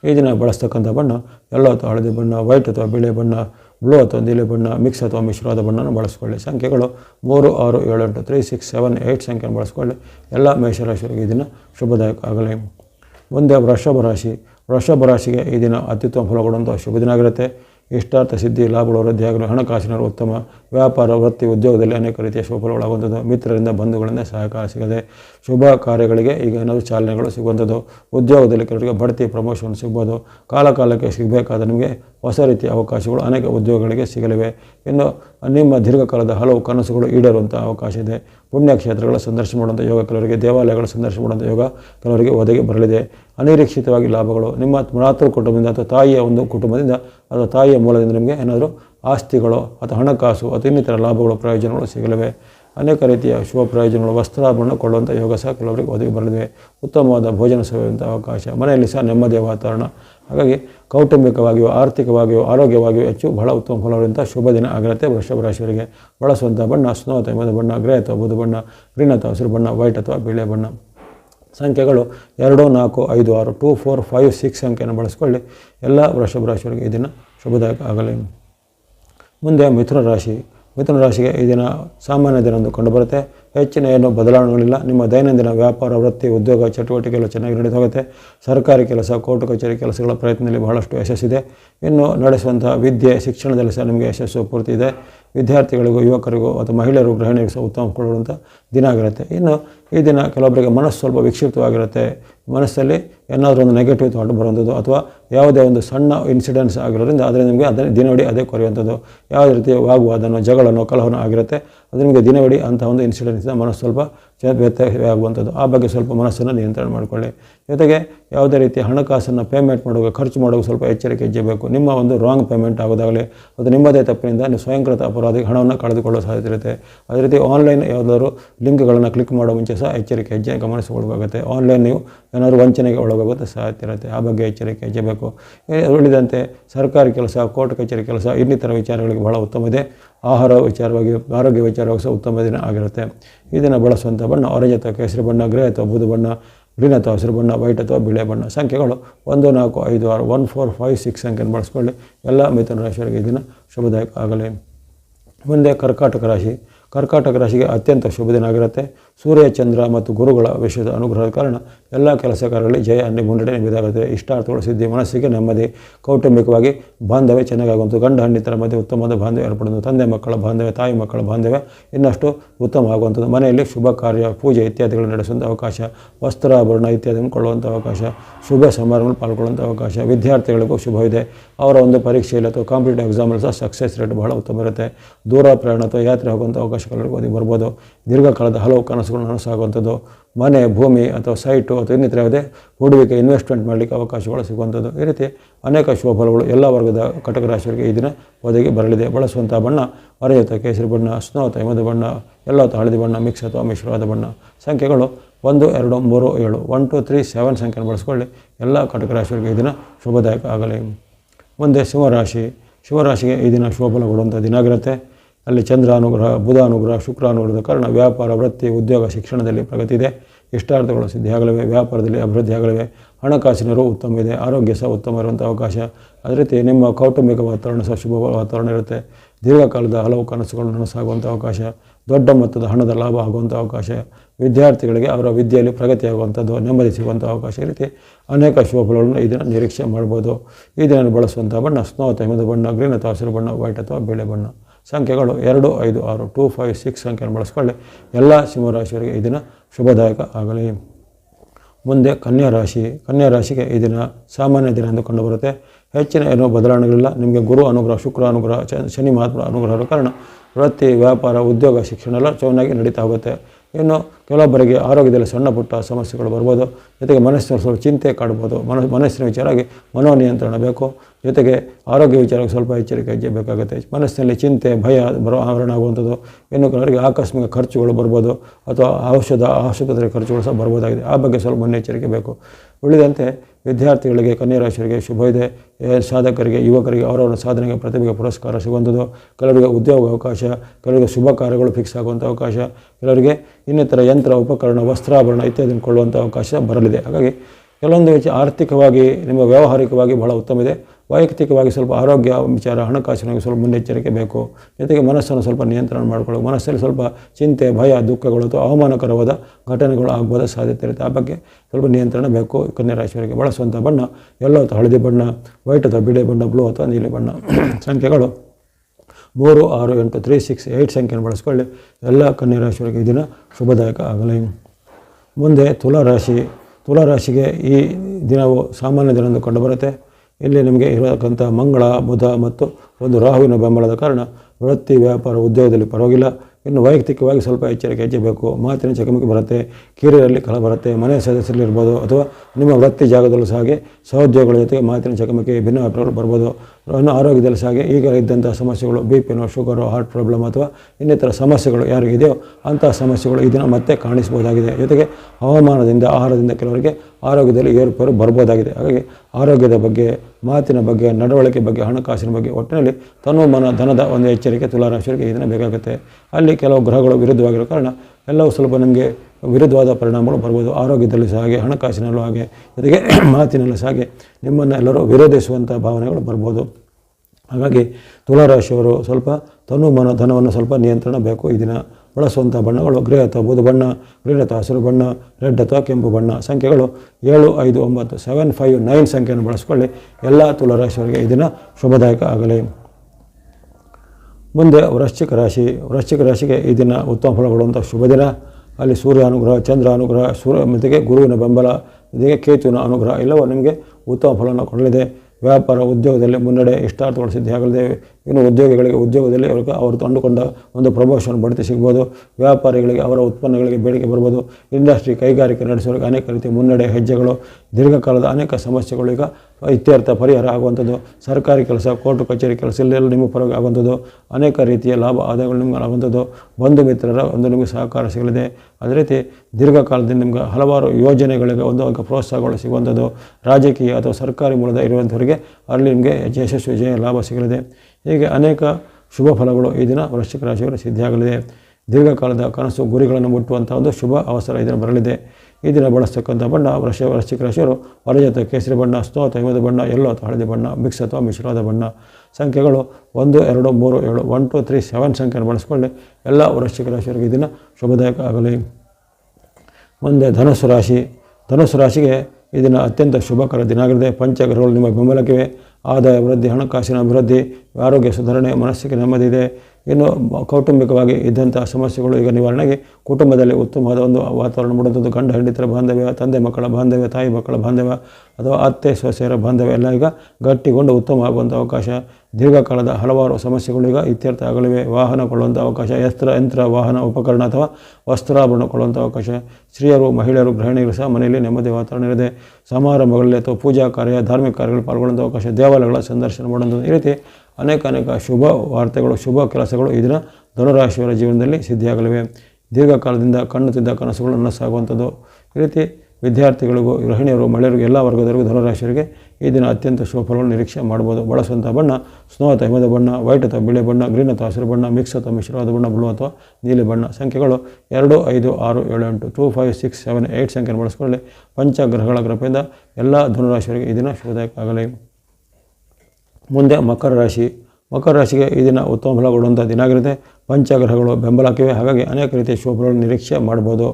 [SPEAKER 1] ಈ ದಿನ ಬಳಸ್ತಕ್ಕಂಥ ಬಣ್ಣ, ಎಲ್ಲೋ ಅಥವಾ ಹಳದಿ ಬಣ್ಣ ವೈಟ್ ಅಥವಾ ಬಿಳಿ ಬಣ್ಣ ಬ್ಲೂ ಅಥವಾ ನೀಲಿ ಬಣ್ಣ ಮಿಕ್ಸ್ ಅಥವಾ ಮಿಶ್ರವಾದ ಬಣ್ಣವನ್ನು ಬಳಸ್ಕೊಳ್ಳಿ. ಸಂಖ್ಯೆಗಳು ಮೂರು, ಆರು, ಏಳು, ಎಂಟು, ತ್ರೀ, ಸಿಕ್ಸ್, ಸೆವೆನ್ ಏಯ್ಟ್ ಸಂಖ್ಯೆಯನ್ನು ಬಳಸ್ಕೊಳ್ಳಿ. ಎಲ್ಲ ಮೇಷರಾಶಿಯವರಿಗೆ ಈ ದಿನ ಶುಭದಾಯಕ ಆಗಲಿ ಮುಂದೆ ವೃಷಭ ರಾಶಿ. ವೃಷಭ ರಾಶಿಗೆ ಈ ದಿನ ಅತ್ಯುತ್ತಮ ಫಲ ಕೊಡುವಂಥ ಶುಭ ದಿನ ಆಗಿರುತ್ತೆ. ಇಷ್ಟಾರ್ಥ ಸಿದ್ಧಿ ಲಾಭಗಳು ವೃದ್ಧಿಯಾಗಲು ಹಣಕಾಸಿನ ಉತ್ತಮ ವ್ಯಾಪಾರ ವೃತ್ತಿ ಉದ್ಯೋಗದಲ್ಲಿ ಅನೇಕ ರೀತಿಯ ಶುಭಫಲಗಳಾಗುವಂಥದ್ದು ಮಿತ್ರರಿಂದ ಬಂಧುಗಳಿಂದ ಸಹಕಾರ ಸಿಗದೆ ಶುಭ ಕಾರ್ಯಗಳಿಗೆ ಈಗ ಏನಾದರೂ ಚಾಲನೆಗಳು ಸಿಗುವಂಥದ್ದು. ಉದ್ಯೋಗದಲ್ಲಿ ಕೆಲವರಿಗೆ ಬಡ್ತಿ, ಪ್ರಮೋಷನ್ ಸಿಗ್ಬೋದು. ಕಾಲಕಾಲಕ್ಕೆ ಸಿಗಬೇಕಾದ ನಿಮಗೆ ಹೊಸ ರೀತಿಯ ಅವಕಾಶಗಳು ಅನೇಕ ಉದ್ಯೋಗಗಳಿಗೆ ಸಿಗಲಿವೆ. ಇನ್ನು ನಿಮ್ಮ ದೀರ್ಘಕಾಲದ ಹಲವು ಕನಸುಗಳು ಈಡೇರುವಂಥ ಅವಕಾಶ ಇದೆ. ಪುಣ್ಯಕ್ಷೇತ್ರಗಳ ಸಂದರ್ಶನ ಮಾಡುವಂಥ ಯೋಗ, ಕೆಲವರಿಗೆ ದೇವಾಲಯಗಳ ಸಂದರ್ಶನ ಮಾಡುವಂಥ ಯೋಗ, ಕೆಲವರಿಗೆ ಒದಗಿ ಬರಲಿದೆ. ಅನಿರೀಕ್ಷಿತವಾಗಿ ಲಾಭಗಳು. ನಿಮ್ಮ ಮಾತೃ ಕುಟುಂಬದಿಂದ ಅಥವಾ ತಾಯಿಯ ಒಂದು ಕುಟುಂಬದಿಂದ ಅಥವಾ ತಾಯಿಯ ಮೂಲದಿಂದ ನಿಮಗೆ ಏನಾದರೂ ಆಸ್ತಿಗಳು ಅಥವಾ ಹಣಕಾಸು ಅಥವಾ ಇನ್ನಿತರ ಲಾಭಗಳು, ಪ್ರಯೋಜನಗಳು ಸಿಗಲಿವೆ. ಅನೇಕ ರೀತಿಯ ಶುಭ ಪ್ರಯೋಜನಗಳು, ವಸ್ತ್ರಾಭರಣ ಕೊಡುವಂಥ ಯೋಗ ಸಹ ಕೆಲವರಿಗೆ ಒದಗಿ ಬರಲಿದೆ. ಉತ್ತಮವಾದ ಭೋಜನ ಸೇವೆಯಂಥ ಅವಕಾಶ. ಮನೆಯಲ್ಲಿ ಸಹ ನೆಮ್ಮದಿಯ ವಾತಾವರಣ. ಹಾಗಾಗಿ ಕೌಟುಂಬಿಕವಾಗಿಯೂ, ಆರ್ಥಿಕವಾಗಿಯೂ, ಆರೋಗ್ಯವಾಗಿಯೂ ಹೆಚ್ಚು ಬಹಳ ಉತ್ತಮ ಫಲಗಳಿಂದ ಶುಭ ದಿನ ಆಗಿರುತ್ತೆ ವೃಷಭ ರಾಶಿಯವರಿಗೆ ಬಳಸುವಂಥ ಬಣ್ಣ, ಸ್ನೋ ಅಥವಾ ಬಣ್ಣ ಗ್ರೇ ಅಥವಾ ಬುಧ ಬಣ್ಣ, ಗ್ರೀನ್ ಅಥವಾ ಹಸಿರು ಬಣ್ಣ, ವೈಟ್ ಅಥವಾ ಬಿಳೆ ಬಣ್ಣ. ಸಂಖ್ಯೆಗಳು ಎರಡು, ನಾಲ್ಕು, ಐದು, ಆರು, ಟೂ, ಫೋರ್, ಫೈವ್, ಸಿಕ್ಸ್ ಸಂಖ್ಯೆಯನ್ನು ಬಳಸ್ಕೊಳ್ಳಿ. ಎಲ್ಲ ವೃಷಭ ರಾಶಿಯವರಿಗೆ ಈ ದಿನ ಶುಭದಾಯಕ ಆಗಲಿ. ಮುಂದೆ ಮಿಥುನ ರಾಶಿ. ಮಿಥುನ ರಾಶಿಗೆ ಈ ದಿನ ಸಾಮಾನ್ಯ ದಿನ ಕಂಡುಬರುತ್ತೆ. ಹೆಚ್ಚಿನ ಏನು ಬದಲಾವಣೆಗಳಿಲ್ಲ. ನಿಮ್ಮ ದೈನಂದಿನ ವ್ಯಾಪಾರ, ವೃತ್ತಿ, ಉದ್ಯೋಗ ಚಟುವಟಿಕೆಗಳು ಚೆನ್ನಾಗಿ ನಡೀತಾ ಹೋಗುತ್ತೆ. ಸರ್ಕಾರಿ ಕೆಲಸ, ಕೋರ್ಟ್ ಕಚೇರಿ ಕೆಲಸಗಳ ಪ್ರಯತ್ನದಲ್ಲಿ ಬಹಳಷ್ಟು ಯಶಸ್ಸಿದೆ ಇನ್ನು ನಡೆಸುವಂಥ ವಿದ್ಯೆ, ಶಿಕ್ಷಣದಲ್ಲಿ ಸಹ ನಿಮಗೆ ಯಶಸ್ಸು ಪೂರ್ತಿ ಇದೆ. ವಿದ್ಯಾರ್ಥಿಗಳಿಗೂ, ಯುವಕರಿಗೂ ಅಥವಾ ಮಹಿಳೆಯರು ಗೃಹಿಣಿಗೂ ಸಹ ಉತ್ತಮ ಕೊಡುವಂಥ ದಿನ ಆಗಿರುತ್ತೆ. ಇನ್ನು ಈ ದಿನ ಕೆಲವೊಬ್ಬರಿಗೆ ಮನಸ್ಸು ಸ್ವಲ್ಪ ವಿಕ್ಷಿಪ್ತವಾಗಿರುತ್ತೆ. ಮನಸ್ಸಲ್ಲಿ ಏನಾದರೂ ಒಂದು ನೆಗೆಟಿವ್ ಥಾಟ್ ಬರುವಂಥದ್ದು ಅಥವಾ ಯಾವುದೇ ಒಂದು ಸಣ್ಣ ಇನ್ಸಿಡೆಂಟ್ಸ್ ಆಗಿರೋದ್ರಿಂದ ಅದರಿಂದ ನಿಮಗೆ ಅದನ್ನು ದಿನವಿಡೀ ಅದೇ ಕೊರೆಯುವಂಥದ್ದು. ಯಾವುದೇ ರೀತಿಯ ವಾಗ್ವಾದನೋ, ಜಗಳನೋ, ಕಲಹನೋ ಆಗಿರುತ್ತೆ. ಅದು ನಿಮಗೆ ದಿನವಿಡೀ ಅಂಥ ಒಂದು ಇನ್ಸಿಡೆಂಟ್ಸಿಂದ ಮನಸ್ಸು ಸ್ವಲ್ಪ ಆಗುವಂಥದ್ದು ಆ ಬಗ್ಗೆ ಸ್ವಲ್ಪ ಮನಸ್ಸನ್ನು ನಿಯಂತ್ರಣ ಮಾಡಿಕೊಳ್ಳಿ. ಜೊತೆಗೆ ಯಾವುದೇ ರೀತಿಯ ಹಣಕಾಸನ್ನು ಪೇಮೆಂಟ್ ಮಾಡುವಾಗ, ಖರ್ಚು ಮಾಡುವಾಗ ಸ್ವಲ್ಪ ಎಚ್ಚರಿಕೆ ಇಜ್ಜಬೇಕು ನಿಮ್ಮ ಒಂದು ರಾಂಗ್ ಪೇಮೆಂಟ್ ಆಗೋದಾಗಲಿ ಅದು ನಿಮ್ಮದೇ ತಪ್ಪಿನಿಂದ ನೀವು ಸ್ವಯಂಕೃತ ಅಪರಾಧಿ ಹಣವನ್ನು ಕಳೆದುಕೊಳ್ಳೋ ಸಾಧ್ಯತೆ ಇರುತ್ತೆ. ಅದೇ ರೀತಿ ಆನ್ಲೈನ್ ಯಾವುದಾದ್ರು ಲಿಂಕ್ಗಳನ್ನು ಕ್ಲಿಕ್ ಮಾಡೋ ಮುಂಚೆ ಸಹ ಎಚ್ಚರಿಕೆ ಹೆಜ್ಜೆ ಗಮನಿಸಿಕೊಳ್ಬೇಕಾಗುತ್ತೆ ಆನ್ಲೈನ್ ನೀವು ಏನಾದರೂ ವಂಚನೆಗೆ ಒಳಗಾಗುತ್ತೆ ಸಾಧ್ಯತೆ ಇರುತ್ತೆ ಆ ಬಗ್ಗೆ ಎಚ್ಚರಿಕೆ ಹೆಜ್ಜೆ ಬೇಕು ಏ- ಉಳಿದಂತೆ ಸರ್ಕಾರಿ ಕೆಲಸ, ಕೋರ್ಟ್ ಕಚೇರಿ ಕೆಲಸ, ಇನ್ನಿತರ ವಿಚಾರಗಳಿಗೆ ಬಹಳ ಉತ್ತಮ ಇದೆ. ಆಹಾರ ವಿಚಾರವಾಗಿ, ಆರೋಗ್ಯ ವಿಚಾರವಾಗಿ ಸಹ ಉತ್ತಮ ದಿನ ಆಗಿರುತ್ತೆ. ಇದನ್ನು ದಿನ ಬಳಸುವಂಥ ಬಣ್ಣ ಆರೆಂಜ್ ಅಥವಾ ಕೇಸರಿ ಬಣ್ಣ, ಗ್ರೇ ಅಥವಾ ಬೂದು ಬಣ್ಣ ಗ್ರೀನ್ ಅಥವಾ ಹಸಿರು ಬಣ್ಣ ವೈಟ್ ಅಥವಾ ಬಿಳೆ ಬಣ್ಣ. ಸಂಖ್ಯೆಗಳು ಒಂದು, ನಾಲ್ಕು, ಐದು, ಆರು ಒನ್ ಫೋರ್ ಫೈವ್ ಸಿಕ್ಸ್ ಸಂಖ್ಯೆಯನ್ನು ಬಳಸ್ಕೊಳ್ಳಿ. ಎಲ್ಲ ಮಿಥುನ ರಾಶಿಯವರಿಗೆ ಇದನ್ನು ದಿನ ಶುಭದಾಯಕ ಆಗಲಿ. ಮುಂದೆ ಕರ್ಕಾಟಕ ರಾಶಿ. ಕರ್ಕಾಟಕ ರಾಶಿಗೆ ಅತ್ಯಂತ ಶುಭ ದಿನ ಆಗಿರುತ್ತೆ. ಸೂರ್ಯ, ಚಂದ್ರ ಮತ್ತು ಗುರುಗಳ ವಿಷಯದ ಅನುಗ್ರಹದ ಕಾರಣ ಎಲ್ಲ ಕೆಲಸ ಕಾರ್ಯಗಳಲ್ಲಿ ಜಯ ಅನ್ನಿ ಮುನ್ನಡೆ ನಿಮಿದಾಗುತ್ತದೆ ಇಷ್ಟಾರ್ಥಗಳು ಸಿದ್ಧಿ ಮನಸ್ಸಿಗೆ ನೆಮ್ಮದಿ, ಕೌಟುಂಬಿಕವಾಗಿ ಬಾಂಧವ್ಯ ಚೆನ್ನಾಗಾಗುವಂಥ ಗಂಡ ಹಣ್ಣಿತರ ಮಧ್ಯೆ ಉತ್ತಮವಾದ ಬಾಂಧವ್ಯ ಏರ್ಪಡುವುದು. ತಂದೆ ಮಕ್ಕಳ ಬಾಂಧವ್ಯ, ತಾಯಿ ಮಕ್ಕಳ ಬಾಂಧವ್ಯ ಇನ್ನಷ್ಟು ಉತ್ತಮ ಆಗುವಂಥದ್ದು. ಮನೆಯಲ್ಲಿ ಶುಭ ಕಾರ್ಯ, ಪೂಜೆ ಇತ್ಯಾದಿಗಳು ನಡೆಸುವಂಥ ಅವಕಾಶ ವಸ್ತ್ರಾಭರಣ ಇತ್ಯಾದಿಗಳನ್ನು ಕೊಳ್ಳುವಂಥ ಅವಕಾಶ, ಶುಭ ಸಮಾರಂಭಗಳು ಪಾಲ್ಗೊಳ್ಳುವಂಥ ಅವಕಾಶ, ವಿದ್ಯಾರ್ಥಿಗಳಿಗೂ ಶುಭವಿದೆ. ಅವರ ಒಂದು ಪರೀಕ್ಷೆಯಲ್ಲಿ ಅಥವಾ ಕಾಂಪಿಟೇಟಿವ್ ಎಕ್ಸಾಮಲ್ಲಿ ಸಹ ಸಕ್ಸಸ್ ರೇಟ್ ಬಹಳ ಉತ್ತಮ ಇರುತ್ತೆ. ದೂರ ಪ್ರಯಾಣ ಅಥವಾ ಯಾತ್ರೆ ಹೋಗುವಂಥ ಅವಕಾಶಗಳಿಗೂ ಅದಕ್ಕೆ ಬರ್ಬೋದು. ದೀರ್ಘಕಾಲದ ಹಲವು ಕನಸುಗಳು ನನಸಾಗುವಂಥದ್ದು. ಮನೆ, ಭೂಮಿ ಅಥವಾ ಸೈಟು ಅಥವಾ ಇನ್ನಿತರ ಯಾವುದೇ ಹೂಡುವಿಕೆ ಇನ್ವೆಸ್ಟ್ಮೆಂಟ್ ಮಾಡಲಿಕ್ಕೆ ಅವಕಾಶಗಳು ಸಿಗುವಂಥದ್ದು. ಈ ರೀತಿ ಅನೇಕ ಶುಭಫಲಗಳು ಎಲ್ಲ ವರ್ಗದ ಕಟಕ ರಾಶಿಯವರಿಗೆ ಈ ದಿನ ಒದಗಿ ಬರಲಿದೆ. ಬಳಸುವಂಥ ಬಣ್ಣ ಮರೆಯುತ್ತ ಕೇಸರಿ ಬಣ್ಣ ಸ್ನೋ ಹಿಮದ ಬಣ್ಣ, ಎಲ್ಲ ಅಥವಾ ಹಳದಿ ಬಣ್ಣ, ಮಿಕ್ಸ್ ಅಥವಾ ಮಿಶ್ರವಾದ ಬಣ್ಣ. ಸಂಖ್ಯೆಗಳು ಒಂದು, ಎರಡು, ಮೂರು, ಏಳು. ಒನ್ ಟು ತ್ರೀ ಸೆವೆನ್ ಸಂಖ್ಯೆಯನ್ನು ಬಳಸ್ಕೊಳ್ಳಿ. ಎಲ್ಲ ಕಟಕ ರಾಶಿಯವರಿಗೆ ಈ ದಿನ ಶುಭದಾಯಕ ಆಗಲಿ. ಮುಂದೆ ಸಿಂಹರಾಶಿ. ಶಿವರಾಶಿಗೆ ಈ ದಿನ ಶುಭ ಕೊಡುವಂಥ ದಿನ ಆಗಿರುತ್ತೆ. ಅಲ್ಲಿ ಚಂದ್ರ ಅನುಗ್ರಹ ಶುಕ್ರಾನುಗ್ರಹದ ಕಾರಣ ವ್ಯಾಪಾರ, ವೃತ್ತಿ, ಉದ್ಯೋಗ, ಶಿಕ್ಷಣದಲ್ಲಿ ಪ್ರಗತಿ ಇದೆ. ಇಷ್ಟಾರ್ಥಗಳು ಸಿದ್ಧಿಯಾಗಲಿವೆ ವ್ಯಾಪಾರದಲ್ಲಿ ಅಭಿವೃದ್ಧಿ ಆಗಲಿವೆ. ಹಣಕಾಸಿನರು ಉತ್ತಮ ಇದೆ, ಆರೋಗ್ಯ ಸಹ ಉತ್ತಮ ಇರುವಂಥ ಅವಕಾಶ. ಅದೇ ರೀತಿ ನಿಮ್ಮ ಕೌಟುಂಬಿಕ ವಾತಾವರಣ ಸಹ ಶುಭ ವಾತಾವರಣ ಇರುತ್ತೆ. ದೀರ್ಘಕಾಲದ ಹಲವು ಕನಸುಗಳು ನನಸಾಗುವಂಥ ಅವಕಾಶ. ದೊಡ್ಡ ಮೊತ್ತದ ಹಣದ ಲಾಭ ಆಗುವಂಥ ಅವಕಾಶ. ವಿದ್ಯಾರ್ಥಿಗಳಿಗೆ ಅವರ ವಿದ್ಯೆಯಲ್ಲಿ ಪ್ರಗತಿಯಾಗುವಂಥದ್ದು ನೆಮ್ಮದಿ ಸಿಗುವಂಥ ಅವಕಾಶ. ಈ ರೀತಿ ಅನೇಕ ಶುಭ ಫಲಗಳನ್ನು ಈ ದಿನ ನಿರೀಕ್ಷೆ ಮಾಡ್ಬೋದು. ಈ ದಿನ ಬಳಸುವಂಥ ಬಣ್ಣ ಸ್ನೋ ಅಥವಾ ಬಣ್ಣ, ಗ್ರೀನ್ ಅಥವಾ ಹಸಿರು ಬಣ್ಣ, ವೈಟ್ ಅಥವಾ ಬೆಳೆ ಬಣ್ಣ. ಸಂಖ್ಯೆಗಳು ಎರಡು, ಐದು, ಆರು, ಟೂ, ಫೈವ್, ಸಿಕ್ಸ್ ಸಂಖ್ಯೆಯನ್ನು ಬಳಸ್ಕೊಳ್ಳಿ. ಎಲ್ಲ ಸಿಂಹರಾಶಿಯವರಿಗೆ ಈ ದಿನ ಶುಭದಾಯಕ ಆಗಲಿ. ಮುಂದೆ ಕನ್ಯಾ ರಾಶಿ. ಕನ್ಯಾ ರಾಶಿಗೆ ಈ ದಿನ ಸಾಮಾನ್ಯ ದಿನ ಎಂದು ಕಂಡುಬರುತ್ತೆ ಹೆಚ್ಚಿನ ಏನೋ ಬದಲಾವಣೆಗಳಿಲ್ಲ. ನಿಮಗೆ ಗುರು ಅನುಗ್ರಹ, ಶುಕ್ರ ಅನುಗ್ರಹ ಶನಿ ಮಹಾತ್ಮ ಅನುಗ್ರಹದ ಕಾರಣ ವೃತ್ತಿ, ವ್ಯಾಪಾರ, ಉದ್ಯೋಗ, ಶಿಕ್ಷಣ ಎಲ್ಲ ಚೆನ್ನಾಗಿ ನಡೀತಾ ಹೋಗುತ್ತೆ. ಇನ್ನು ಕೆಲವೊಬ್ಬರಿಗೆ ಆರೋಗ್ಯದಲ್ಲಿ ಸಣ್ಣ ಪುಟ್ಟ ಸಮಸ್ಯೆಗಳು ಬರ್ಬೋದು. ಜೊತೆಗೆ ಮನಸ್ಸಿನ ಸ್ವಲ್ಪ ಚಿಂತೆ ಕಾಡ್ಬೋದು. ಮನ ಮನಸ್ಸಿನ ವಿಚಾರವಾಗಿ ಮನೋನಿಯಂತ್ರಣ ಬೇಕು. ಜೊತೆಗೆ ಆರೋಗ್ಯ ವಿಚಾರಕ್ಕೆ ಸ್ವಲ್ಪ ಎಚ್ಚರಿಕೆ ಬೇಕಾಗುತ್ತೆ. ಮನಸ್ಸಿನಲ್ಲಿ ಚಿಂತೆ, ಭಯ ಬರೋ ಆವರಣ ಆಗುವಂಥದ್ದು. ಇನ್ನು ಕೆಲವರಿಗೆ ಆಕಸ್ಮಿಕ ಖರ್ಚುಗಳು ಬರ್ಬೋದು. ಅಥವಾ ಔಷಧ ಆಸ್ಪತ್ರೆ ಖರ್ಚುಗಳು ಸಹ ಬರ್ಬೋದಾಗಿದೆ. ಆ ಬಗ್ಗೆ ಸ್ವಲ್ಪ ಮುನ್ನೆಚ್ಚರಿಕೆ ಬೇಕು. ಉಳಿದಂತೆ ವಿದ್ಯಾರ್ಥಿಗಳಿಗೆ ಕನ್ಯಾ ಶುಭ ಇದೆ. ಸಾಧಕರಿಗೆ, ಯುವಕರಿಗೆ ಅವರವರ ಸಾಧನೆಗೆ ಪ್ರತಿಭೆಗೆ ಪುರಸ್ಕಾರ ಸಿಗುವಂಥದ್ದು. ಕೆಲವರಿಗೆ ಉದ್ಯೋಗ ಅವಕಾಶ, ಕೆಲವರಿಗೆ ಶುಭ ಕಾರ್ಯಗಳು ಫಿಕ್ಸ್ ಆಗುವಂಥ ಅವಕಾಶ, ಕೆಲವರಿಗೆ ಇನ್ನಿತರ ಯಂತ್ರ, ಉಪಕರಣ, ವಸ್ತ್ರಾಭರಣ ಇತ್ಯಾದಿ ಕೊಳ್ಳುವಂಥ ಅವಕಾಶ ಬರಲಿದೆ. ಹಾಗಾಗಿ ಕೆಲವೊಂದು ಹೆಚ್ಚು ಆರ್ಥಿಕವಾಗಿ, ನಿಮ್ಮ ವ್ಯಾವಹಾರಿಕವಾಗಿ ಬಹಳ ಉತ್ತಮ ಇದೆ. ವೈಯಕ್ತಿಕವಾಗಿ ಸ್ವಲ್ಪ ಆರೋಗ್ಯ ವಿಚಾರ ಹಣಕಾಸಿನಾಗಿ ಸ್ವಲ್ಪ ಮುನ್ನೆಚ್ಚರಿಕೆ ಬೇಕು. ಜೊತೆಗೆ ಮನಸ್ಸನ್ನು ಸ್ವಲ್ಪ ನಿಯಂತ್ರಣ ಮಾಡಿಕೊಳ್ಳಿ ಮನಸ್ಸಲ್ಲಿ ಸ್ವಲ್ಪ ಚಿಂತೆ, ಭಯ, ದುಃಖಗಳು ಅಥವಾ ಅವಮಾನಕರವಾದ ಘಟನೆಗಳು ಆಗ್ಬೋದ ಸಾಧ್ಯತೆ ಇರುತ್ತೆ. ಆ ಬಗ್ಗೆ ಸ್ವಲ್ಪ ನಿಯಂತ್ರಣ ಬೇಕು. ಕನ್ಯಾ ರಾಶಿಯವರಿಗೆ ಬಳಸುವಂಥ ಬಣ್ಣ, ಎಲ್ಲೋ ಅಥವಾ ಹಳದಿ ಬಣ್ಣ, ವೈಟ್ ಅಥವಾ ಬಿಳಿ ಬಣ್ಣ, ಬ್ಲೂ ಅಥವಾ ನೀಲಿ ಬಣ್ಣ. ಸಂಖ್ಯೆಗಳು ಮೂರು, ಆರು, ಎಂಟು, ತ್ರೀ, ಸಿಕ್ಸ್, ಏಯ್ಟ್ ಸಂಖ್ಯೆಯನ್ನು ಬಳಸ್ಕೊಳ್ಳಿ. ಎಲ್ಲ ಕನ್ಯಾ ರಾಶಿಯವರಿಗೆ ಈ ದಿನ ಶುಭದಾಯಕ ಆಗಲಿ. ಮುಂದೆ ತುಲಾರಾಶಿ. ತುಲಾರಾಶಿಗೆ ಈ ದಿನವು ಸಾಮಾನ್ಯ ದಿನ ಕಂಡುಬರುತ್ತೆ ಇಲ್ಲಿ ನಿಮಗೆ ಇರತಕ್ಕಂಥ ಮಂಗಳ, ಬುಧ ಮತ್ತು ಒಂದು ರಾಹುವಿನ ಬೆಂಬಲದ ಕಾರಣ ವೃತ್ತಿ ವ್ಯಾಪಾರ ಉದ್ಯೋಗದಲ್ಲಿ ಪರವಾಗಿಲ್ಲ. ಇನ್ನು ವೈಯಕ್ತಿಕವಾಗಿ ಸ್ವಲ್ಪ ಎಚ್ಚರಿಕೆ ಹೆಚ್ಚಬೇಕು ಬೇಕು ಮಾತಿನ ಚಕಮಕಿ ಬರುತ್ತೆ, ಕಿರಿಯರಲ್ಲಿ ಕಳ ಬರುತ್ತೆ, ಮನೆ ಸದಸ್ಯರಲ್ಲಿರ್ಬೋದು ಅಥವಾ ನಿಮ್ಮ ವೃತ್ತಿ ಜಾಗದಲ್ಲೂ ಸಹ ಹಾಗೆ ಸಹೋದ್ಯೋಗಿಗಳ ಜೊತೆಗೆ ಮಾತಿನ ಚಕಮಕಿ ಭಿನ್ನ ಅಭಿಪ್ರಾಯಗಳು ಬರ್ಬೋದು. ಇನ್ನು ಆರೋಗ್ಯದಲ್ಲಿ ಹಾಗೆ ಈಗ ಇದ್ದಂಥ ಸಮಸ್ಯೆಗಳು ಬಿ ಪಿನೋ ಶುಗರು ಹಾರ್ಟ್ ಪ್ರಾಬ್ಲಮ್ ಅಥವಾ ಇನ್ನಿತರ ಸಮಸ್ಯೆಗಳು ಯಾರಿಗಿದೆಯೋ ಅಂತಹ ಸಮಸ್ಯೆಗಳು ಇದನ್ನು ಮತ್ತೆ ಕಾಣಿಸ್ಬೋದಾಗಿದೆ. ಜೊತೆಗೆ ಹವಾಮಾನದಿಂದ, ಆಹಾರದಿಂದ ಕೆಲವರಿಗೆ ಆರೋಗ್ಯದಲ್ಲಿ ಏರುಪೇರು ಬರ್ಬೋದಾಗಿದೆ. ಹಾಗಾಗಿ ಆರೋಗ್ಯದ ಬಗ್ಗೆ, ಮಾತಿನ ಬಗ್ಗೆ, ನಡವಳಿಕೆ ಬಗ್ಗೆ, ಹಣಕಾಸಿನ ಬಗ್ಗೆ ಒಟ್ಟಿನಲ್ಲಿ ತನು ಮನ ಧನದ ಒಂದು ಎಚ್ಚರಿಕೆ ತುಲಾರಾಶಿಯವರಿಗೆ ಇದನ್ನು ದಿನ ಬೇಕಾಗುತ್ತೆ. ಅಲ್ಲಿ ಕೆಲವು ಗ್ರಹಗಳು ವಿರುದ್ಧವಾಗಿರೋ ಕಾರಣ ಎಲ್ಲವೂ ಸ್ವಲ್ಪ ನಮಗೆ ವಿರುದ್ಧವಾದ ಪರಿಣಾಮಗಳು ಬರ್ಬೋದು. ಆರೋಗ್ಯದಲ್ಲಿ ಸಹ ಹಾಗೆ ಹಣಕಾಸಿನಲ್ಲೂ ಹಾಗೆ ಜೊತೆಗೆ ಮಾತಿನಲ್ಲೂ ಸಹ ಹಾಗೆ ನಿಮ್ಮನ್ನು ಎಲ್ಲರೂ ವಿರೋಧಿಸುವಂಥ ಭಾವನೆಗಳು ಬರ್ಬೋದು. ಹಾಗಾಗಿ ತುಲಾರಾಶಿಯವರು ಸ್ವಲ್ಪ ತನು ಮನ, ಧನವನ್ನು ಸ್ವಲ್ಪ ನಿಯಂತ್ರಣ ಬೇಕು ಈ ದಿನ. ಬಳಸುವಂಥ ಬಣ್ಣಗಳು ಗ್ರೇ ಅಥವಾ ಬೂದು ಬಣ್ಣ ಗ್ರೀನ್ ಅಥವಾ ಹಸಿರು ಬಣ್ಣ, ರೆಡ್ ಅಥವಾ ಕೆಂಪು ಬಣ್ಣ. ಸಂಖ್ಯೆಗಳು ಏಳು, ಐದು, ಒಂಬತ್ತು, ಸೆವೆನ್, ಫೈವ್, ನೈನ್ ಸಂಖ್ಯೆಯನ್ನು ಬಳಸ್ಕೊಳ್ಳಿ. ಎಲ್ಲ ತುಲಾರಾಶಿಯವರಿಗೆ ಈ ದಿನ ಶುಭದಾಯಕ ಆಗಲಿ. ಮುಂದೆ ವೃಶ್ಚಿಕ ರಾಶಿ, ವೃಶ್ಚಿಕ ರಾಶಿಗೆ ಈ ದಿನ ಉತ್ತಮ ಫಲ ಕೊಡುವಂಥ ಶುಭ ದಿನ ಅಲ್ಲಿ ಸೂರ್ಯ ಅನುಗ್ರಹ, ಚಂದ್ರ ಅನುಗ್ರಹ, ಸೂರ್ಯ ಜೊತೆಗೆ ಗುರುವಿನ ಬೆಂಬಲ, ಜೊತೆಗೆ ಕೇತುವಿನ ಅನುಗ್ರಹ ಎಲ್ಲವೂ ನಿಮಗೆ ಉತ್ತಮ ಫಲವನ್ನು ಕೊಡಲಿದೆ. ವ್ಯಾಪಾರ ಉದ್ಯೋಗದಲ್ಲಿ ಮುನ್ನಡೆ ಇಷ್ಟಾರ್ಥಗಳು ಸಿದ್ಧಿಯಾಗಲಿದೆ ಇನ್ನು ಉದ್ಯೋಗಿಗಳಿಗೆ, ಉದ್ಯೋಗದಲ್ಲಿ ಅವ್ರಿಗೆ ಅವರು ತಂದುಕೊಂಡ ಒಂದು ಪ್ರಮೋಷನ್ ಬಡ್ತಿ ಸಿಗ್ಬೋದು, ವ್ಯಾಪಾರಿಗಳಿಗೆ, ಅವರ ಉತ್ಪನ್ನಗಳಿಗೆ ಬೇಡಿಕೆ ಬರ್ಬೋದು ಇಂಡಸ್ಟ್ರಿ ಕೈಗಾರಿಕೆ ನಡೆಸೋರಿಗೆ ಅನೇಕ ರೀತಿಯ ಮುನ್ನಡೆ ಹೆಜ್ಜೆಗಳು, ದೀರ್ಘಕಾಲದ ಅನೇಕ ಸಮಸ್ಯೆಗಳು ಈಗ ಇತ್ಯರ್ಥ ಪರಿಹಾರ ಆಗುವಂಥದ್ದು, ಸರ್ಕಾರಿ ಕೆಲಸ, ಕೋರ್ಟ್ ಕಚೇರಿ ಕೆಲಸ ಇಲ್ಲೆಲ್ಲ ನಿಮಗೆ ಪರವಾಗಿ ಆಗುವಂಥದ್ದು, ಅನೇಕ ರೀತಿಯ ಲಾಭ ಆದಾಯಗಳು ನಿಮ್ಗೆ ಆಗುವಂಥದ್ದು, ಬಂಧು ಮಿತ್ರರ ಒಂದು ನಿಮಗೆ ಸಹಕಾರ ಸಿಗಲಿದೆ. ಅದೇ ರೀತಿ ದೀರ್ಘಕಾಲದಿಂದ ನಿಮ್ಗೆ ಹಲವಾರು ಯೋಜನೆಗಳಿಗೆ ಒಂದು ಪ್ರೋತ್ಸಾಹಗಳು ಸಿಗುವಂಥದ್ದು, ರಾಜಕೀಯ ಅಥವಾ ಸರ್ಕಾರಿ ಮೂಲದ ಇರುವಂಥವರಿಗೆ ಅಲ್ಲಿ ನಿಮಗೆ ಯಶಸ್ವಿ ಜಯ ಲಾಭ ಸಿಗಲಿದೆ. ಹೀಗೆ ಅನೇಕ ಶುಭ ಫಲಗಳು ಈ ದಿನ ವೃಶ್ಚಿಕ ರಾಶಿಯವರ ಸಿದ್ಧಿಯಾಗಲಿದೆ ದೀರ್ಘಕಾಲದ ಕನಸು, ಗುರಿಗಳನ್ನು ಮುಟ್ಟುವಂಥ ಒಂದು ಶುಭ ಅವಸರ ಇದನ್ನು ದಿನ ಬರಲಿದೆ. ಈ ದಿನ ಬಳಸ್ತಕ್ಕಂಥ ಬಣ್ಣ, ವೃಷ, ವೃಶ್ಚಿಕ ರಾಶಿಯವರು ಹೊರಜತ ಕೇಸರಿ ಬಣ್ಣ ಸ್ತೋ ಅಥವಾ ಹಿಮದ ಬಣ್ಣ, ಎಲ್ಲೋ ಅಥವಾ ಹಳದಿ ಬಣ್ಣ, ಮಿಕ್ಸ್ ಅಥವಾ ಮಿಶ್ರವಾದ ಬಣ್ಣ. ಸಂಖ್ಯೆಗಳು ಒಂದು, ಎರಡು, ಮೂರು, ಏಳು, ಒನ್, ಟು, ತ್ರೀ, ಸೆವೆನ್ ಸಂಖ್ಯೆಯನ್ನು ಬಳಸ್ಕೊಳ್ಳಿ. ಎಲ್ಲ ವೃಶ್ಚಿಕ ರಾಶಿಯವರಿಗೆ ದಿನ ಶುಭದಾಯಕ ಆಗಲಿ. ಮುಂದೆ ಧನುಸ್ಸು ರಾಶಿ. ಧನುಸ್ಸು ರಾಶಿಗೆ ಈ ದಿನ ಅತ್ಯಂತ ಶುಭಕರ ದಿನ ಆಗಿದೆ ಪಂಚಗ್ರಹಗಳು ನಿಮ್ಮ ಬೆಂಬಲಕ್ಕಿವೆ. ಆದಾಯ, ವೃದ್ಧಿ, ಹಣಕಾಸಿನ ಅಭಿವೃದ್ಧಿ, ಆರೋಗ್ಯ ಸುಧಾರಣೆ, ಮನಸ್ಸಿಗೆ ನೆಮ್ಮದಿ ಇದೆ. ಇನ್ನು ಕೌಟುಂಬಿಕವಾಗಿ ಇದ್ದಂಥ ಸಮಸ್ಯೆಗಳು ಈಗ ನಿವಾರಣೆಗೆ ಕುಟುಂಬದಲ್ಲಿ ಉತ್ತಮವಾದ ಒಂದು ವಾತಾವರಣ ಮೂಡುವಂಥದ್ದು, ಗಂಡ, ಹೆಂಡಿತರ ಬಾಂಧವ್ಯ, ತಂದೆ ಮಕ್ಕಳ ಬಾಂಧವ್ಯ, ತಾಯಿ ಮಕ್ಕಳ ಬಾಂಧವ್ಯ ಅಥವಾ ಅತ್ತೆ, ಸೊಸೆಯರ ಬಾಂಧವ್ಯ ಎಲ್ಲ ಈಗ ಗಟ್ಟಿಗೊಂಡು ಉತ್ತಮ ಆಗುವಂಥ ಅವಕಾಶ. ದೀರ್ಘಕಾಲದ ಹಲವಾರು ಸಮಸ್ಯೆಗಳು ಈಗ ಇತ್ಯರ್ಥ ಆಗಲಿವೆ. ವಾಹನ ಕೊಳ್ಳುವಂಥ ಅವಕಾಶ ಯಂತ್ರ ಯಂತ್ರ, ವಾಹನ, ಉಪಕರಣ ಅಥವಾ ವಸ್ತ್ರಾಭರಣ ಕೊಳ್ಳುವಂಥ ಅವಕಾಶ. ಸ್ತ್ರೀಯರು, ಮಹಿಳೆಯರು ಗೃಹಿಣಿಗಳು ಸಹ ಮನೆಯಲ್ಲಿ ನೆಮ್ಮದಿ ವಾತಾವರಣ ಇರದೆ ಸಮಾರಂಭಗಳಲ್ಲಿ ಅಥವಾ ಪೂಜಾ ಕಾರ್ಯ, ಧಾರ್ಮಿಕ ಕಾರ್ಯಗಳು ಪಾಲ್ಗೊಳ್ಳುವಂಥ ಅವಕಾಶ, ದೇವಾಲಯಗಳ ಸಂದರ್ಶನ ಮಾಡುವಂಥ ಈ ರೀತಿ ಅನೇಕ ಅನೇಕ ಶುಭ ವಾರ್ತೆಗಳು, ಶುಭ ಕೆಲಸಗಳು ಈ ದಿನ ಧನುರಾಶಿಯವರ ಜೀವನದಲ್ಲಿ ಸಿದ್ಧಿಯಾಗಲಿವೆ. ದೀರ್ಘಕಾಲದಿಂದ ಕಣ್ಣು ತಿದ್ದ ಕನಸುಗಳು ನನಸಾಗುವಂಥದ್ದು. ಈ ರೀತಿ ವಿದ್ಯಾರ್ಥಿಗಳಿಗೂ ಗೃಹಿಣಿಯರು ಮಹಿಳೆಯರಿಗೂ, ಎಲ್ಲ ವರ್ಗದವರಿಗೂ ಧನುರಾಶಿಯರಿಗೆ ಈ ದಿನ ಅತ್ಯಂತ ಶುಭ ಫಲವನ್ನು ನಿರೀಕ್ಷೆ ಮಾಡ್ಬೋದು ಬಳಸುವಂಥ ಬಣ್ಣ, ಸ್ನೋ ಅಥವಾ ಹಿಮದ ಬಣ್ಣ, ವೈಟ್ ಅಥವಾ ಬಿಳಿ ಬಣ್ಣ, ಗ್ರೀನ್ ಅಥವಾ ಹಸಿರು ಬಣ್ಣ, ಮಿಕ್ಸ್ ಅಥವಾ ಮಿಶ್ರವಾದ ಬಣ್ಣ, ಬ್ಲೂ ಅಥವಾ ನೀಲಿ ಬಣ್ಣ. ಸಂಖ್ಯೆಗಳು ಎರಡು, ಐದು, ಆರು, ಏಳು, ಎಂಟು, two, five, six, seven eight ಸಂಖ್ಯೆಯನ್ನು ಬಳಸ್ಕೊಳ್ಳಿ ಪಂಚಗ್ರಹಗಳ ಕೃಪೆಯಿಂದ ಎಲ್ಲ ಧನುರಾಶಿಯವರಿಗೆ ಈ ದಿನ ಶುಭದಾಯಕ ಆಗಲಿ ಮುಂದೆ ಮಕರ ರಾಶಿ. ಮಕರ ರಾಶಿಗೆ ಈ ದಿನ ಉತ್ತಮ ಫಲ ಕೊಡುವಂಥ ದಿನ ಆಗಿರುತ್ತೆ ಪಂಚಗ್ರಹಗಳು ಬೆಂಬಲಕ್ಕಿವೆ ಹಾಗಾಗಿ ಅನೇಕ ರೀತಿಯ ಶುಭಗಳನ್ನು ನಿರೀಕ್ಷೆ ಮಾಡ್ಬೋದು.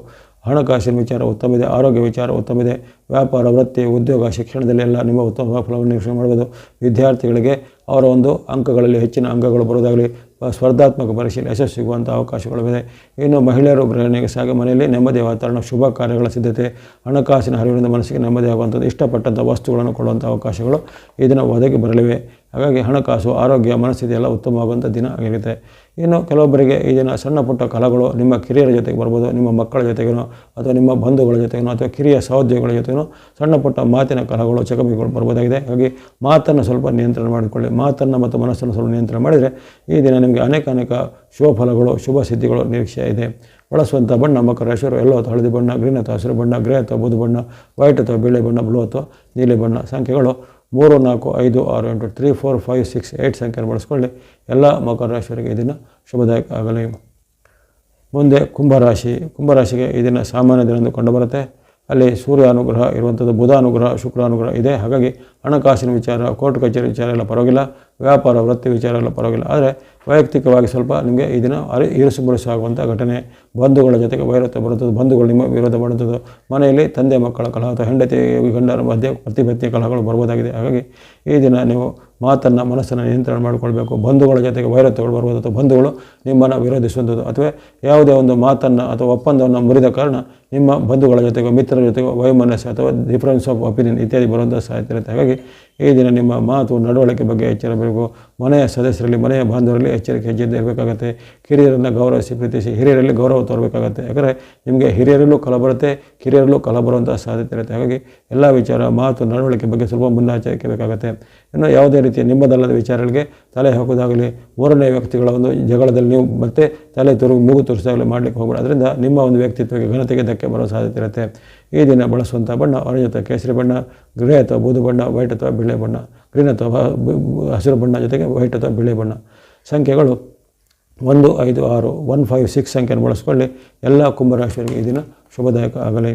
[SPEAKER 1] ಹಣಕಾಸಿನ ವಿಚಾರ ಉತ್ತಮ ಇದೆ, ಆರೋಗ್ಯ ವಿಚಾರ ಉತ್ತಮ ಇದೆ. ವ್ಯಾಪಾರ, ವೃತ್ತಿ, ಉದ್ಯೋಗ, ಶಿಕ್ಷಣದಲ್ಲಿ ಎಲ್ಲ ನಿಮ್ಮ ಉತ್ತಮ ಫಲವನ್ನು ನಿರೀಕ್ಷೆ ಮಾಡ್ಬೋದು. ವಿದ್ಯಾರ್ಥಿಗಳಿಗೆ ಅವರ ಒಂದು ಅಂಕಗಳಲ್ಲಿ ಹೆಚ್ಚಿನ ಅಂಕಗಳು ಬರೋದಾಗಲಿ ಸ್ಪರ್ಧಾತ್ಮಕ ಪರೀಕ್ಷೆಯಲ್ಲಿ ಯಶಸ್ಸು ಸಿಗುವಂಥ ಅವಕಾಶಗಳಿವೆ ಇನ್ನು ಮಹಿಳೆಯರು ಗೃಹಿಣಿಗೆ ಸಾಗಿ ಮನೆಯಲ್ಲಿ ನೆಮ್ಮದಿ ವಾತಾವರಣ, ಶುಭ ಕಾರ್ಯಗಳ ಸಿದ್ಧತೆ, ಹಣಕಾಸಿನ ಹರಿವಿನಿಂದ ಮನಸ್ಸಿಗೆ ನೆಮ್ಮದಿ ಆಗುವಂಥದ್ದು ಇಷ್ಟಪಟ್ಟಂಥ ವಸ್ತುಗಳನ್ನು ಕೊಡುವಂಥ ಅವಕಾಶಗಳು ಈ ದಿನ ಒದಗಿ ಬರಲಿವೆ. ಹಾಗಾಗಿ ಹಣಕಾಸು, ಆರೋಗ್ಯ, ಮನಸ್ಥಿತಿ ಎಲ್ಲ ಉತ್ತಮವಾಗುವಂಥ ದಿನ ಆಗಿರುತ್ತೆ. ಇನ್ನು ಕೆಲವೊಬ್ಬರಿಗೆ ಈ ದಿನ ಸಣ್ಣ ಪುಟ್ಟ ಕಲಗಳು ನಿಮ್ಮ ಕಿರಿಯರ ಜೊತೆಗೆ ಬರ್ಬೋದು, ನಿಮ್ಮ ಮಕ್ಕಳ ಜೊತೆಗೇನೋ ಅಥವಾ ನಿಮ್ಮ ಬಂಧುಗಳ ಜೊತೆಗೇನೋ ಅಥವಾ ಕಿರಿಯ ಸಹೋದ್ಯೋಗಿಗಳ ಜೊತೆಗೇನೋ ಸಣ್ಣ ಪುಟ್ಟ ಮಾತಿನ ಕಲಗಳು ಚಕಮಿಗಳು ಬರ್ಬೋದಾಗಿದೆ. ಹಾಗಾಗಿ ಮಾತನ್ನು ಸ್ವಲ್ಪ ನಿಯಂತ್ರಣ ಮಾಡಿಕೊಳ್ಳಿ. ಮಾತನ್ನು ಮತ್ತು ಮನಸ್ಸನ್ನು ಸ್ವಲ್ಪ ನಿಯಂತ್ರಣ ಮಾಡಿದರೆ ಈ ದಿನ ನಿಮಗೆ ಅನೇಕ ಅನೇಕ ಶುಭ ಫಲಗಳು, ಶುಭ ಸಿದ್ಧಿಗಳು ನಿರೀಕ್ಷೆ ಇದೆ. ಬಳಸುವಂಥ ಬಣ್ಣ, ಮಕರ, ಹೆಸರು, ಎಲ್ಲೋ ಅಥವಾ ಹಳದಿ ಬಣ್ಣ, ಗ್ರೀನ್ ಅಥವಾ ಹಸಿರು ಬಣ್ಣ, ಗ್ರೇ ಅಥವಾ ಬೂದು ಬಣ್ಣ, ವೈಟ್ ಅಥವಾ ಬಿಳಿ ಬಣ್ಣ, ಬ್ಲೂ ಅಥವಾ ನೀಲಿ ಬಣ್ಣ, ಸಂಖ್ಯೆಗಳು ಮೂರು ನಾಲ್ಕು ಐದು ಆರು ಎಂಟು three four five six eight ಸಂಖ್ಯೆಯನ್ನು ಬಳಸ್ಕೊಳ್ಳಿ ಎಲ್ಲ ಮಕರ ರಾಶಿಯವರಿಗೆ ಇದನ್ನು ಶುಭದಾಯಕ ಆಗಲಿ. ಮುಂದೆ ಕುಂಭರಾಶಿ ಕುಂಭರಾಶಿಗೆ ಇದನ್ನು ದಿನ ಸಾಮಾನ್ಯ ದಿನ ಕಂಡುಬರುತ್ತೆ ಅಲ್ಲಿ ಸೂರ್ಯ ಅನುಗ್ರಹ ಇರುವಂಥದ್ದು ಬುಧ ಅನುಗ್ರಹ ಶುಕ್ರ ಅನುಗ್ರಹ ಇದೆ. ಹಾಗಾಗಿ ಹಣಕಾಸಿನ ವಿಚಾರ, ಕೋರ್ಟ್ ಕಚೇರಿ ವಿಚಾರ ಎಲ್ಲ ಪರವಾಗಿಲ್ಲ. ವ್ಯಾಪಾರ ವೃತ್ತಿ ವಿಚಾರ ಎಲ್ಲ ಪರವಾಗಿಲ್ಲ. ಆದರೆ ವೈಯಕ್ತಿಕವಾಗಿ ಸ್ವಲ್ಪ ನಿಮಗೆ ಈ ದಿನ ಅರಿ ಇರಿಸು ಘಟನೆ, ಬಂಧುಗಳ ಜೊತೆಗೆ ವೈರತ್ವ ಬರುತ್ತದೆ ಬಂಧುಗಳು ನಿಮ್ಮ ವಿರೋಧ ಮಾಡುತ್ತದೆ ಮನೆಯಲ್ಲಿ ತಂದೆ ಮಕ್ಕಳ ಕಲಹ ಅಥವಾ ಹೆಂಡತಿ ಗಂಡರ ಮಧ್ಯೆ ಪ್ರತಿಭಕ್ತಿ ಕಲಹಗಳು ಬರ್ಬೋದಾಗಿದೆ ಹಾಗಾಗಿ ಈ ದಿನ ನೀವು ಮಾತನ್ನು ಮನಸ್ಸನ್ನು ನಿಯಂತ್ರಣ ಮಾಡಿಕೊಳ್ಬೇಕು. ಬಂಧುಗಳ ಜೊತೆಗೆ ವೈರತ್ವಗಳು ಬರ್ಬೋದು ಅಥವಾ ಬಂಧುಗಳು ನಿಮ್ಮನ್ನು ವಿರೋಧಿಸುವಂಥದ್ದು ಅಥವಾ ಯಾವುದೇ ಒಂದು ಮಾತನ್ನು ಅಥವಾ ಒಪ್ಪಂದವನ್ನು ಮುರಿದ ಕಾರಣ ನಿಮ್ಮ ಬಂಧುಗಳ ಜೊತೆಗೆ, ಮಿತ್ರರ ಜೊತೆಗೆ ವೈಮನಸ್ಸು ಅಥವಾ ಡಿಫ್ರೆನ್ಸ್ ಆಫ್ ಒಪಿನಿಯನ್ ಇತ್ಯಾದಿ ಬರುವಂಥ ಸಾಧ್ಯತೆ ಹಾಗಾಗಿ ಈ ದಿನ ನಿಮ್ಮ ಮಾತು ನಡವಳಿಕೆ ಬಗ್ಗೆ ಎಚ್ಚರಬೇಕು ಮನೆಯ ಸದಸ್ಯರಲ್ಲಿ, ಮನೆಯ ಬಾಂಧವರಲ್ಲಿ ಎಚ್ಚರಿಕೆ ಹೆಜ್ಜೆಯಿಂದ ಇರಬೇಕಾಗತ್ತೆ. ಕಿರಿಯರನ್ನು ಗೌರವಿಸಿ, ಪ್ರೀತಿಸಿ, ಹಿರಿಯರಲ್ಲಿ ಗೌರವ ತೋರಬೇಕಾಗತ್ತೆ. ಯಾಕಂದರೆ ನಿಮಗೆ ಹಿರಿಯರಲ್ಲೂ ಕಲ ಬರುತ್ತೆ, ಕಿರಿಯರಲ್ಲೂ ಕಲ ಬರುವಂಥ ಸಾಧ್ಯತೆ ಇರುತ್ತೆ. ಹಾಗಾಗಿ ಎಲ್ಲ ವಿಚಾರ, ಮಾತು, ನಡವಳಿಕೆ ಬಗ್ಗೆ ಸ್ವಲ್ಪ ಮುನ್ನೆಚ್ಚರಿಕೆ ಬೇಕಾಗುತ್ತೆ. ಇನ್ನು ಯಾವುದೇ ರೀತಿಯ ನಿಮ್ಮದಲ್ಲದ ವಿಚಾರಗಳಿಗೆ ತಲೆ ಹಾಕೋದಾಗಲಿ ಮೂರನೇ ವ್ಯಕ್ತಿಗಳ ಒಂದು ಜಗಳದಲ್ಲಿ ನೀವು ಮತ್ತೆ ತಲೆ ತುರು ಮೂಗು ತುರಿಸಾಗಲಿ ಮಾಡಲಿಕ್ಕೆ ಹೋಗಬೇಡ. ಅದರಿಂದ ನಿಮ್ಮ ಒಂದು ವ್ಯಕ್ತಿತ್ವಕ್ಕೆ ಘನತೆಗೆ ಧಕ್ಕೆ ಬರೋ ಸಾಧ್ಯತೆ ಇರುತ್ತೆ. ಈ ದಿನ ಬಳಸುವಂಥ ಬಣ್ಣ ಆರೆಂಜ್ ಅಥವಾ ಕೇಸರಿ ಬಣ್ಣ, ಗ್ರೇ ಅಥವಾ ಬೂದು ಬಣ್ಣ, ವೈಟ್ ಅಥವಾ ಬಿಳಿ ಬಣ್ಣ, ಗ್ರೀನ್ ಅಥವಾ ಹಸಿರು ಬಣ್ಣ ಜೊತೆಗೆ ವೈಟ್ ಅಥವಾ ಬಿಳಿ ಬಣ್ಣ. ಸಂಖ್ಯೆಗಳು ಒಂದು, ಐದು, ಆರು, ಒನ್, ಫೈವ್, ಸಿಕ್ಸ್ ಸಂಖ್ಯೆಯನ್ನು ಬಳಸ್ಕೊಳ್ಳಿ. ಎಲ್ಲ ಕುಂಭರಾಶಿಯರಿಗೆ ಈ ದಿನ ಶುಭದಾಯಕ ಆಗಲಿ.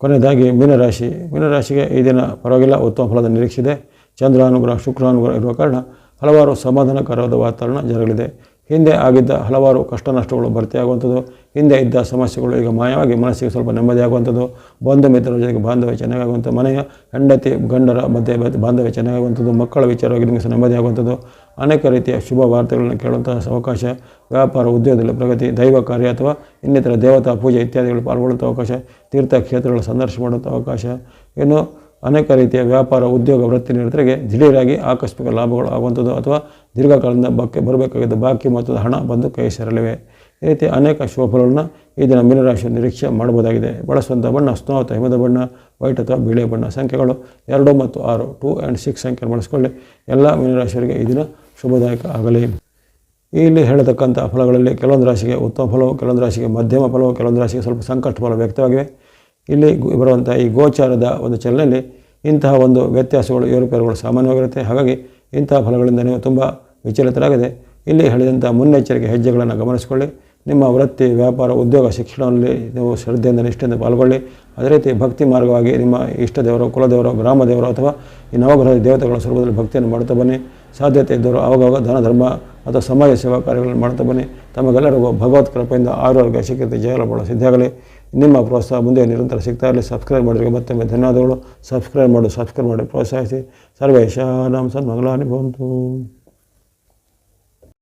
[SPEAKER 1] ಕೊನೆಯದಾಗಿ ಮೀನರಾಶಿ. ಮೀನರಾಶಿಗೆ ಈ ದಿನ ಪರವಾಗಿಲ್ಲ, ಉತ್ತಮ ಫಲದ ನಿರೀಕ್ಷೆ ಇದೆ. ಚಂದ್ರಾನುಗ್ರಹ, ಶುಕ್ರಾನುಗ್ರಹ ಇರುವ ಕಾರಣ ಹಲವಾರು ಸಮಾಧಾನಕರವಾದ ವಾತಾವರಣ ಜರಗಲಿದೆ ಹಿಂದೆ ಆಗಿದ್ದ ಹಲವಾರು ಕಷ್ಟ ನಷ್ಟಗಳು ಭರ್ತಿಯಾಗುವಂಥದ್ದು, ಹಿಂದೆ ಇದ್ದ ಸಮಸ್ಯೆಗಳು ಈಗ ಮಾಯವಾಗಿ ಮನಸ್ಸಿಗೆ ಸ್ವಲ್ಪ ನೆಮ್ಮದಿ ಆಗುವಂಥದ್ದು, ಬಂಧು ಮಿತ್ರರ ಜೊತೆಗೆ ಬಾಂಧವ್ಯ ಚೆನ್ನಾಗುವಂಥ ಮನೆಯ ಹೆಂಡತಿ, ಗಂಡರ ಮಧ್ಯೆ ಬಾಂಧವ್ಯ ಚೆನ್ನಾಗುವಂಥದ್ದು ಮಕ್ಕಳ ವಿಚಾರವಾಗಿ ನಿಮಗೆ ನೆಮ್ಮದಿಯಾಗುವಂಥದ್ದು ಅನೇಕ ರೀತಿಯ ಶುಭ ವಾರ್ತೆಗಳನ್ನು ಕೇಳುವಂತಹ ಅವಕಾಶ, ವ್ಯಾಪಾರ, ಉದ್ಯೋಗದಲ್ಲಿ ಪ್ರಗತಿ, ದೈವ ಕಾರ್ಯ ಅಥವಾ ಇನ್ನಿತರ ದೇವತಾ ಪೂಜೆ ಇತ್ಯಾದಿಗಳು ಪಾಲ್ಗೊಳ್ಳುವಂಥ ಅವಕಾಶ ತೀರ್ಥಕ್ಷೇತ್ರಗಳ ಸಂದರ್ಶನ ಮಾಡುವಂಥ ಅವಕಾಶ, ಇನ್ನು ಅನೇಕ ರೀತಿಯ ವ್ಯಾಪಾರ, ಉದ್ಯೋಗ, ವೃತ್ತಿ ನಿರತರಿಗೆ ದಿಢೀರಾಗಿ ಆಕಸ್ಮಿಕ ಲಾಭಗಳು ಆಗುವಂಥದ್ದು ಅಥವಾ ದೀರ್ಘಕಾಲದಿಂದ ಬಾಕಿ ಬರಬೇಕಾಗಿದ್ದ ಬಾಕಿ ಮೊತ್ತದ ಹಣ ಬಂದು ಕೈ ಸೇರಲಿವೆ. ಈ ರೀತಿ ಅನೇಕ ಶುಭ ಫಲಗಳನ್ನು ಈ ದಿನ ಮೀನರಾಶಿ ನಿರೀಕ್ಷೆ ಮಾಡಬಹುದಾಗಿದೆ. ಬಳಸುವಂಥ ಬಣ್ಣ ಸ್ನೋ ಅಥವಾ ಹಿಮದ ಬಣ್ಣ, ವೈಟ್ ಅಥವಾ ಬಿಳಿ ಬಣ್ಣ ಸಂಖ್ಯೆಗಳು ಎರಡು ಮತ್ತು ಆರು, ಟೂ ಆ್ಯಂಡ್ ಸಿಕ್ಸ್ ಸಂಖ್ಯೆ ಬಳಸ್ಕೊಳ್ಳಿ. ಎಲ್ಲ ಮೀನರಾಶಿಯವರಿಗೆ ಈ ದಿನ ಶುಭದಾಯಕ ಆಗಲಿ. ಇಲ್ಲಿ ಹೇಳತಕ್ಕಂಥ ಫಲಗಳಲ್ಲಿ ಕೆಲವೊಂದು ರಾಶಿಗೆ ಉತ್ತಮ ಫಲವು, ಕೆಲವೊಂದು ರಾಶಿಗೆ ಮಧ್ಯಮ ಫಲವು, ಕೆಲವೊಂದು ರಾಶಿಗೆ ಸ್ವಲ್ಪ ಸಂಕಷ್ಟ ಫಲ ವ್ಯಕ್ತವಾಗಿವೆ. ಇಲ್ಲಿ ಬರುವಂಥ ಈ ಗೋಚಾರದ ಒಂದು ಚಲನೆಯಲ್ಲಿ ಇಂತಹ ಒಂದು ವ್ಯತ್ಯಾಸಗಳು, ಏರುಪೇರುಗಳು ಸಾಮಾನ್ಯವಾಗಿರುತ್ತೆ. ಹಾಗಾಗಿ ಇಂತಹ ಫಲಗಳಿಂದ ನೀವು ತುಂಬ ವಿಚಲಿತರಾಗಿದೆ ಇಲ್ಲಿ ಹೇಳಿದಂಥ ಮುನ್ನೆಚ್ಚರಿಕೆ ಹೆಜ್ಜೆಗಳನ್ನು ಗಮನಿಸಿಕೊಳ್ಳಿ. ನಿಮ್ಮ ವೃತ್ತಿ, ವ್ಯಾಪಾರ, ಉದ್ಯೋಗ, ಶಿಕ್ಷಣದಲ್ಲಿ ನೀವು ಶ್ರದ್ಧೆಯಿಂದ, ನಿಷ್ಠೆಯಿಂದ ಪಾಲ್ಗೊಳ್ಳಿ. ಅದೇ ರೀತಿ ಭಕ್ತಿ ಮಾರ್ಗವಾಗಿ ನಿಮ್ಮ ಇಷ್ಟ ದೇವರು ಕುಲದೇವರು, ಗ್ರಾಮದೇವರು ಅಥವಾ ಈ ನವಗ್ರಹ ದೇವತೆಗಳ ಸ್ವರೂಪದಲ್ಲಿ ಭಕ್ತಿಯನ್ನು ಮಾಡ್ತಾ ಬನ್ನಿ. ಸಾಧ್ಯತೆ ಇದ್ದವರು ಆವಾಗವಾಗ ಧನ, ಧರ್ಮ ಅಥವಾ ಸಮಾಜ ಸೇವಾ ಕಾರ್ಯಗಳನ್ನು ಮಾಡ್ತಾ ಬನ್ನಿ. ತಮಗೆಲ್ಲರಿಗೂ ಭಗವತ್ ಕೃಪೆಯಿಂದ ಆರೋಗ್ಯ ಶಿಕ್ಷತೆ ಜಯಲಭಗಳು ಸಿದ್ಧಿಯಾಗಲಿ ನಿಮ್ಮ ಪ್ರೋತ್ಸಾಹ ಮುಂದೆ ನಿರಂತರ ಸಿಗ್ತಾ ಇರಲಿ ಸಬ್ಸ್ಕ್ರೈಬ್ ಮಾಡಿದ್ರೆ ಮತ್ತೊಮ್ಮೆ ಧನ್ಯವಾದಗಳು. ಸಬ್ಸ್ಕ್ರೈಬ್ ಮಾಡಿ ಸಬ್ಸ್ಕ್ರೈಬ್ ಮಾಡಿ, ಪ್ರೋತ್ಸಾಹಿಸಿ. ಸರ್ವೇಶ ನಾಮ ಸನ್ಮಂಗಲಾನಿ ಭವಂತು.